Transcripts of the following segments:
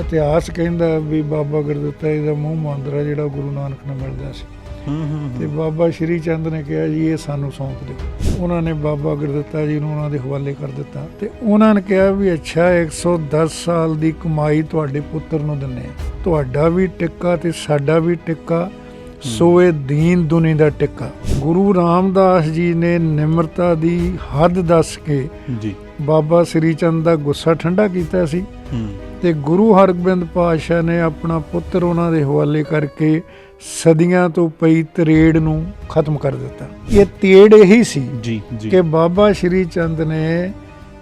ਇਤਿਹਾਸ ਕਹਿੰਦਾ ਵੀ ਬਾਬਾ ਗੁਰਦਿੱਤਾ ਜੀ ਦਾ ਮੂੰਹ ਮੰਦਰਾ ਜਿਹੜਾ ਗੁਰੂ ਨਾਨਕ ਨੂੰ ਮਿਲਦਾ ਸੀ। ਹੂੰ ਹੂੰ ਤੇ ਬਾਬਾ ਸ਼੍ਰੀ ਚੰਦ ਨੇ ਕਿਹਾ ਜੀ ਇਹ ਸਾਨੂੰ ਸੌਂਪ ਦਿਓ। ਉਹਨਾਂ ਨੇ ਬਾਬਾ ਗੁਰਦਿੱਤਾ ਜੀ ਨੂੰ ਉਹਨਾਂ ਦੇ ਹਵਾਲੇ ਕਰ ਦਿੱਤਾ। ਤੇ ਉਹਨਾਂ ਨੇ ਕਿਹਾ ਵੀ ਅੱਛਾ 110 ਸਾਲ ਦੀ ਕਮਾਈ ਤੁਹਾਡੇ ਪੁੱਤਰ ਨੂੰ ਦਿੰਨੇ ਆ ਤੁਹਾਡਾ ਵੀ ਟਿੱਕਾ ਤੇ ਸਾਡਾ ਵੀ ਟਿੱਕਾ ਸੋ ਇਹ ਦੀਨ ਦੁਨੀ ਦਾ ਟਿੱਕਾ। ਗੁਰੂ ਰਾਮਦਾਸ ਜੀ ਨੇ ਨਿਮਰਤਾ ਦੀ ਹੱਦ ਦੱਸ ਕੇ ਜੀ। ਬਾਬਾ ਸ੍ਰੀ ਚੰਦ ਦਾ ਗੁੱਸਾ ਠੰਡਾ ਕੀਤਾ ਸੀ। ਹੂੰ। ਤੇ ਗੁਰੂ ਹਰਗੋਬਿੰਦ ਪਾਤਸ਼ਾਹ ਨੇ ਆਪਣਾ ਪੁੱਤਰ ਉਹਨਾਂ ਦੇ ਹਵਾਲੇ ਕਰਕੇ ਸਦੀਆਂ ਤੋਂ ਪਈ ਤਰੇੜ ਨੂੰ ਖਤਮ ਕਰ ਦਿੱਤਾ। ਇਹ ਤੇੜ ਇਹੀ ਸੀ ਜੀ ਜੀ। ਕਿ ਬਾਬਾ ਸ਼੍ਰੀ ਚੰਦ ਨੇ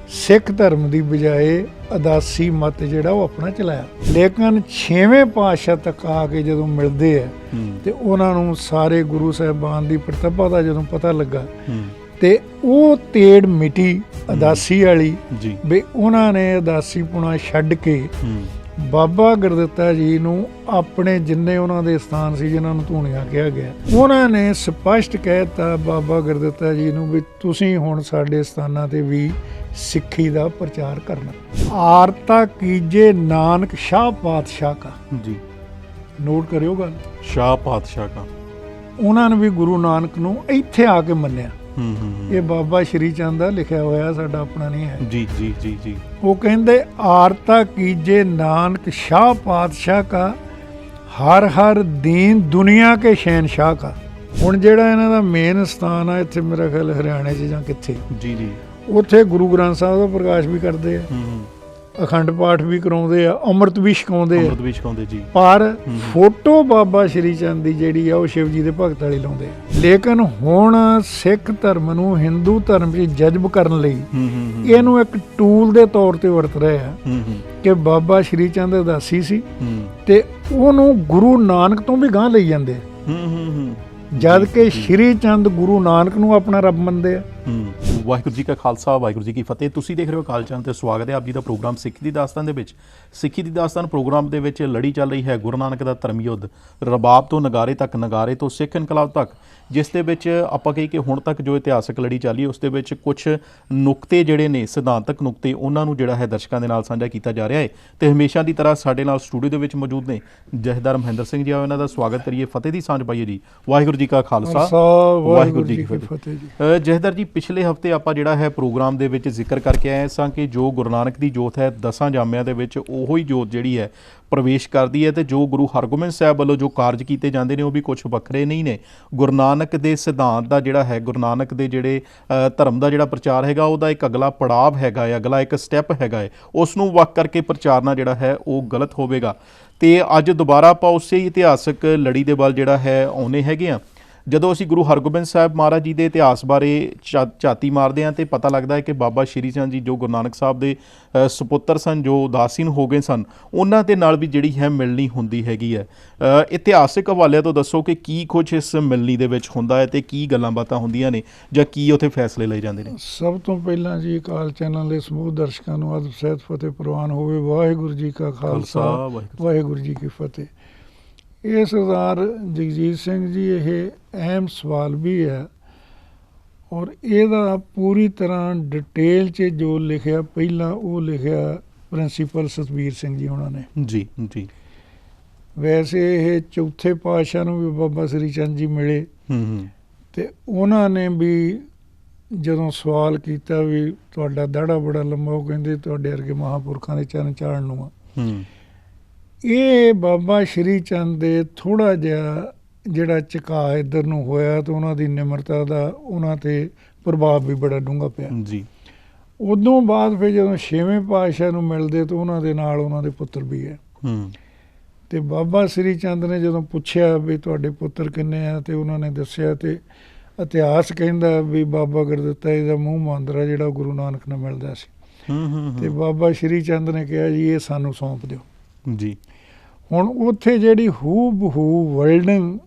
ਸਿੱਖ ਧਰਮ ਦੀ ਬਜਾਏ ਅਦਾਸੀ ਮਤ ਜਿਹੜਾ ਉਹ ਆਪਣਾ ਚਲਾਇਆ। ਲੇਕਿਨ 6ਵੇਂ ਪਾਤਸ਼ਾਹ ਤੱਕ ਆ ਕੇ ਜਦੋਂ ਮਿਲਦੇ ਆ ਤੇ ਉਹਨਾਂ ਨੂੰ ਸਾਰੇ ਗੁਰੂ ਸਾਹਿਬਾਨ ਦੀ ਪ੍ਰਤਿਭਾ ਦਾ ਜਦੋਂ ਪਤਾ ਲੱਗਾ ਤੇ ਉਹ ਤੇੜ ਮਿਟੀ ਅਦਾਸੀ ਵਾਲੀ ਜੀ। ਵੀ ਉਹਨਾਂ ਨੇ ਅਦਾਸੀ ਪੁਣਾ ਛੱਡ ਕੇ ਬਾਬਾ ਗੁਰਦਿੱਤਾ ਜੀ ਨੂੰ ਆਪਣੇ ਜਿੰਨੇ ਉਹਨਾਂ ਦੇ ਸਥਾਨ ਸੀ ਜਿਨ੍ਹਾਂ ਨੂੰ ਧੂਣੀਆਂ ਕਿਹਾ ਗਿਆ ਉਹਨਾਂ ਨੇ ਸਪਸ਼ਟ ਕਹਿਤਾ ਬਾਬਾ ਗੁਰਦਿੱਤਾ ਜੀ ਨੂੰ ਵੀ ਤੁਸੀਂ ਹੁਣ ਸਾਡੇ ਸਥਾਨਾਂ ਤੇ ਵੀ ਸਿੱਖੀ ਦਾ ਪ੍ਰਚਾਰ ਕਰਨਾ। ਆਰਤਾ ਕੀਜੇ ਨਾਨਕ ਸ਼ਾਹ ਪਾਤਸ਼ਾਹ ਕਾ। ਜੀ। ਨੋਟ ਕਰਿਓ ਗੱਲ। ਸ਼ਾਹ ਪਾਤਸ਼ਾਹ ਕਾ। ਉਹਨਾਂ ਨੇ ਵੀ ਗੁਰੂ ਨਾਨਕ ਨੂੰ ਇੱਥੇ ਆ ਕੇ ਮੰਨਿਆ। ਹੂੰ। ਇਹ ਬਾਬਾ ਸ਼੍ਰੀ ਚੰਦ ਦਾ ਲਿਖਿਆ ਹੋਇਆ ਸਾਡਾ ਆਪਣਾ ਨਹੀਂ ਹੈ। ਜੀ ਜੀ ਜੀ ਜੀ। ਉਹ ਕਹਿੰਦੇ ਆਰਤਾ ਕੀਜੇ ਨਾਨਕ ਸ਼ਾਹ ਪਾਤਸ਼ਾਹ ਕਾ ਹਰ ਹਰ ਦੀਨ ਦੁਨੀਆ ਕੇ ਸ਼ਹਿਨशाह ਕਾ। ਹੁਣ ਜਿਹੜਾ ਇਹਨਾਂ ਦਾ ਮੇਨ ਸਥਾਨ ਆ ਇੱਥੇ ਮੇਰਾ ਖਿਆਲ ਹਰਿਆਣੇ 'ਚ ਜਾਂ ਕਿੱਥੇ। ਜੀ ਜੀ। ਉੱਥੇ ਗੁਰੂ ਗ੍ਰੰਥ ਸਾਹਿਬ ਦਾ ਪ੍ਰਕਾਸ਼ ਵੀ ਕਰਦੇ ਆ। ਹੂੰ। ਅਖੰਡ ਪਾਠ ਵੀ ਕਰਾਉਂਦੇ ਆ ਅੰਮ੍ਰਿਤ ਵੀ ਛਕਾਉਂਦੇ ਆ। ਅੰਮ੍ਰਿਤ ਵੀ ਛਕਾਉਂਦੇ ਜੀ। ਪਰ। ਫੋਟੋ ਬਾਬਾ ਸ਼੍ਰੀ ਚੰਦ ਦੀ ਜਿਹੜੀ ਆ ਉਹ ਸ਼ਿਵ ਜੀ ਦੇ ਭਗਤ ਵਾਲੀ ਲਾਉਂਦੇ ਆ। ਲੇਕਿਨ ਹੁਣ ਸਿੱਖ ਧਰਮ ਨੂੰ ਹਿੰਦੂ ਧਰਮ 'ਚ ਜਜ਼ਬ ਕਰਨ ਲਈ ਇਹਨੂੰ ਇੱਕ ਟੂਲ ਦੇ ਤੌਰ ਤੇ ਵਰਤ ਰਹੇ ਆ ਕਿ ਬਾਬਾ ਸ਼੍ਰੀ ਚੰਦ ਉਦਾਸੀ ਸੀ ਤੇ ਉਹਨੂੰ ਗੁਰੂ ਨਾਨਕ ਤੋਂ ਵੀ ਗਾਂ ਲਈ ਜਾਂਦੇ ਆ। ਹੂੰ ਹੂੰ ਹੂੰ। ਜਦ ਕਿ ਸ਼੍ਰੀ ਚੰਦ ਗੁਰੂ ਨਾਨਕ ਨੂੰ ਆਪਣਾ ਰੱਬ ਮੰਨਦੇ ਆ। ਵਾਹਿਗੁਰੂ ਜੀ ਕਾ ਖਾਲਸਾ, ਵਾਹਿਗੁਰੂ ਜੀ ਕੀ ਫਤਿਹ। ਤੁਸੀਂ ਦੇਖ ਰਹੇ ਹੋ ਕਾਲ ਤੇ ਸਵਾਗਤ ਹੈ ਆਪ ਜੀ ਦਾ ਪ੍ਰੋਗਰਾਮ ਸਿੱਖ ਦੀ ਦਾਸਤਾਨ ਦੇ ਵਿੱਚ। ਸਿੱਖੀ ਦੀ ਦਾਸਤਾਨ ਪ੍ਰੋਗਰਾਮ ਦੇ ਵਿੱਚ ਲੜੀ ਚੱਲ ਰਹੀ ਹੈ ਗੁਰੂ ਨਾਨਕ ਦਾ ਧਰਮ ਯੁੱਧ ਰਬਾਬ ਤੋਂ ਨਗਾਰੇ ਤੱਕ, ਨਗਾਰੇ ਤੋਂ ਸਿੱਖ ਇਨਕਲਾਬ ਤੱਕ। ਜਿਸ ਦੇ ਵਿੱਚ ਆਪਾਂ ਕਹੀ ਕਿ ਹੁਣ ਤੱਕ ਜੋ ਇਤਿਹਾਸਕ ਲੜੀ ਚੱਲੀ ਉਸ ਦੇ ਵਿੱਚ ਕੁਝ ਨੁਕਤੇ ਜਿਹੜੇ ਨੇ ਸਿਧਾਂਤਕ ਨੁਕਤੇ ਉਹਨਾਂ ਨੂੰ ਜਿਹੜਾ ਹੈ ਦਰਸ਼ਕਾਂ ਦੇ ਨਾਲ ਸਾਂਝਾ ਕੀਤਾ ਜਾ ਰਿਹਾ ਹੈ। ਤੇ ਹਮੇਸ਼ਾ ਦੀ ਤਰ੍ਹਾਂ ਸਾਡੇ ਨਾਲ ਸਟੂਡੀਓ ਦੇ ਵਿੱਚ ਮੌਜੂਦ ਨੇ ਜਹਦਾਰ ਮਹਿੰਦਰ ਸਿੰਘ ਜੀ ਆਓ ਇਹਨਾਂ ਦਾ ਸਵਾਗਤ ਕਰੀਏ। ਫਤਿਹ ਦੀ ਸਾਂਝ ਪਾਈਏ ਜੀ। ਵਾਹਿਗੁਰੂ ਜੀ ਕਾ ਖਾਲਸਾ। ਵਾਹਿਗੁਰੂ ਜੀ ਕੀ ਫਤਿਹ। ਜੀ। ਜਹਦਰ ਜੀ ਪਿਛਲੇ ਹਫ਼ਤੇ ਆਪਾਂ ਜਿਹੜਾ ਹੈ ਪ੍ਰੋਗਰਾਮ ਦੇ ਵਿੱਚ ਜ਼ਿਕਰ ਕਰਕੇ ਆਏ ਸਾਂ ਕਿ ਜੋ ਗੁਰੂ ਨਾਨਕ ਦੀ ਜੋਤ ਹੈ ਦਸਾਂ ਜਾਮਿਆਂ ਦੇ ਵਿੱਚ ਉਹੋ ਹੀ ਜੋਤ ਜਿਹੜੀ ਹੈ ਪ੍ਰਵੇਸ਼ ਕਰਦੀ ਹੈ ਤੇ ਜੋ ਗੁਰੂ ਹਰਗੋਬਿੰਦ ਸਾਹਿਬ ਵੱਲੋਂ ਜੋ ਕਾਰਜ ਕੀਤੇ ਜਾਂਦੇ ਨੇ ਉਹ ਵੀ ਕੁਝ ਵੱਖਰੇ ਨਹੀਂ ਨੇ। ਗੁਰੂ ਨਾਨਕ ਦੇ ਸਿਧਾਂਤ ਦਾ ਜਿਹੜਾ ਹੈ, ਗੁਰੂ ਨਾਨਕ ਦੇ ਜਿਹੜੇ ਧਰਮ ਦਾ ਜਿਹੜਾ ਪ੍ਰਚਾਰ ਹੈਗਾ, ਉਹਦਾ ਇੱਕ ਅਗਲਾ ਪੜਾਅ ਹੈਗਾ ਹੈ, ਅਗਲਾ ਇੱਕ ਸਟੈਪ ਹੈਗਾ ਹੈ। ਉਸ ਨੂੰ ਵੱਖ ਕਰਕੇ ਪ੍ਰਚਾਰਨਾ ਜਿਹੜਾ ਹੈ, ਉਹ ਗਲਤ ਹੋਵੇਗਾ। ਤੇ ਅੱਜ ਦੁਬਾਰਾ ਆਪਾਂ ਉਸੇ ਹੀ ਇਤਿਹਾਸਕ ਲੜੀ ਦੇ ਵੱਲ ਜਿਹੜਾ ਹੈ ਆਉਨੇ ਹੈਗੇ ਆ ਜਦੋਂ ਅਸੀਂ ਗੁਰੂ ਹਰਗੋਬਿੰਦ ਸਾਹਿਬ ਮਹਾਰਾਜ ਜੀ ਦੇ ਇਤਿਹਾਸ ਬਾਰੇ ਝਾਤੀ ਮਾਰਦੇ ਹਾਂ ਤੇ ਪਤਾ ਲੱਗਦਾ ਹੈ ਕਿ ਬਾਬਾ ਸ਼੍ਰੀ ਚੰਦ ਜੀ ਜੋ ਗੁਰੂ ਨਾਨਕ ਸਾਹਿਬ ਦੇ ਸੁਪੁੱਤਰ ਸਨ ਜੋ ਉਦਾਸੀਨ ਹੋ ਗਏ ਸਨ ਉਹਨਾਂ ਦੇ ਨਾਲ ਵੀ ਜਿਹੜੀ ਹੈ ਮਿਲਣੀ ਹੁੰਦੀ ਹੈਗੀ ਹੈ। ਇਤਿਹਾਸਿਕ ਹਵਾਲੇ ਤੋਂ ਦੱਸੋ ਕਿ ਕੀ ਕੁਝ ਇਸ ਮਿਲਣੀ ਦੇ ਵਿੱਚ ਹੁੰਦਾ ਹੈ ਤੇ ਕੀ ਗੱਲਾਂ ਬਾਤਾਂ ਹੁੰਦੀਆਂ ਨੇ ਜਾਂ ਕੀ ਉੱਥੇ ਫੈਸਲੇ ਲਏ ਜਾਂਦੇ ਨੇ? ਸਭ ਤੋਂ ਪਹਿਲਾਂ ਜੀ ਕਾਲ ਚੈਨਲ ਦੇ ਸਮੂਹ ਦਰਸ਼ਕਾਂ ਨੂੰ ਅਦਬ ਸਹਿਤ ਫਤਿਹ ਪ੍ਰਵਾਨ ਹੋਵੇ। ਵਾਹਿਗੁਰੂ ਜੀ ਕਾ ਖਾਲਸਾ ਵਾਹਿਗੁਰੂ ਜੀ ਕੀ ਫਤਿਹ। ਇਹ ਸਰਦਾਰ ਜਗਜੀਤ ਸਿੰਘ ਜੀ ਇਹ ਅਹਿਮ ਸਵਾਲ ਵੀ ਹੈ ਔਰ ਇਹਦਾ ਪੂਰੀ ਤਰ੍ਹਾਂ ਡਿਟੇਲ 'ਚ ਜੋ ਲਿਖਿਆ ਪਹਿਲਾਂ ਉਹ ਲਿਖਿਆ ਪ੍ਰਿੰਸੀਪਲ ਸਤਵੀਰ ਸਿੰਘ ਜੀ ਉਹਨਾਂ ਨੇ। ਜੀ ਜੀ। ਵੈਸੇ ਇਹ ਚੌਥੇ ਪਾਤਸ਼ਾਹ ਨੂੰ ਵੀ ਬਾਬਾ ਸ੍ਰੀ ਚੰਦ ਜੀ ਮਿਲੇ। ਹੂੰ ਹੂੰ। ਤੇ ਉਹਨਾਂ ਨੇ ਵੀ ਜਦੋਂ ਸਵਾਲ ਕੀਤਾ ਵੀ ਤੁਹਾਡਾ ਦਾੜਾ ਬੜਾ ਲੰਮਾ ਉਹ ਕਹਿੰਦੇ ਤੁਹਾਡੇ ਵਰਗੇ ਮਹਾਪੁਰਖਾਂ ਦੇ ਚਰਨ ਚਾੜਨ ਨੂੰ ਆ। ਹੂੰ। ਇਹ ਬਾਬਾ ਸ਼੍ਰੀ ਚੰਦ ਦੇ ਥੋੜਾ ਜਿਹਾ ਜਿਹੜਾ ਝੁਕਾਅ ਇੱਧਰ ਨੂੰ ਹੋਇਆ ਤੇ ਉਹਨਾਂ ਦੀ ਨਿਮਰਤਾ ਦਾ ਉਹਨਾਂ ਤੇ ਪ੍ਰਭਾਵ ਵੀ ਬੜਾ ਡੂੰਘਾ ਪਿਆ। ਜੀ। ਉਦੋਂ ਬਾਅਦ ਫਿਰ ਜਦੋਂ ਛੇਵੇਂ ਪਾਤਸ਼ਾਹ ਨੂੰ ਮਿਲਦੇ ਤਾਂ ਉਹਨਾਂ ਦੇ ਨਾਲ ਉਹਨਾਂ ਦੇ ਪੁੱਤਰ ਵੀ ਹੈ। ਹੂੰ। ਤੇ ਬਾਬਾ ਸ੍ਰੀ ਚੰਦ ਨੇ ਜਦੋਂ ਪੁੱਛਿਆ ਵੀ ਤੁਹਾਡੇ ਪੁੱਤਰ ਕਿੰਨੇ ਆ ਤੇ ਉਹਨਾਂ ਨੇ ਦੱਸਿਆ ਤੇ ਇਤਿਹਾਸ ਕਹਿੰਦਾ ਵੀ ਬਾਬਾ ਗੁਰਦਿੱਤਾ ਜੀ ਦਾ ਮੂੰਹ ਮੰਦਰਾ ਜਿਹੜਾ ਗੁਰੂ ਨਾਨਕ ਨਾਲ ਮਿਲਦਾ ਸੀ। ਹੂੰ ਹੂੰ। ਤੇ ਬਾਬਾ ਸ਼੍ਰੀ ਚੰਦ ਨੇ ਕਿਹਾ ਜੀ ਇਹ ਸਾਨੂੰ ਸੌਂਪ ਦਿਓ। ਜੀ। ਹੁਣ ਉੱਥੇ ਜਿਹੜੀ ਹੂ। ਬਹੂ ਵਰਲਡਿੰਗ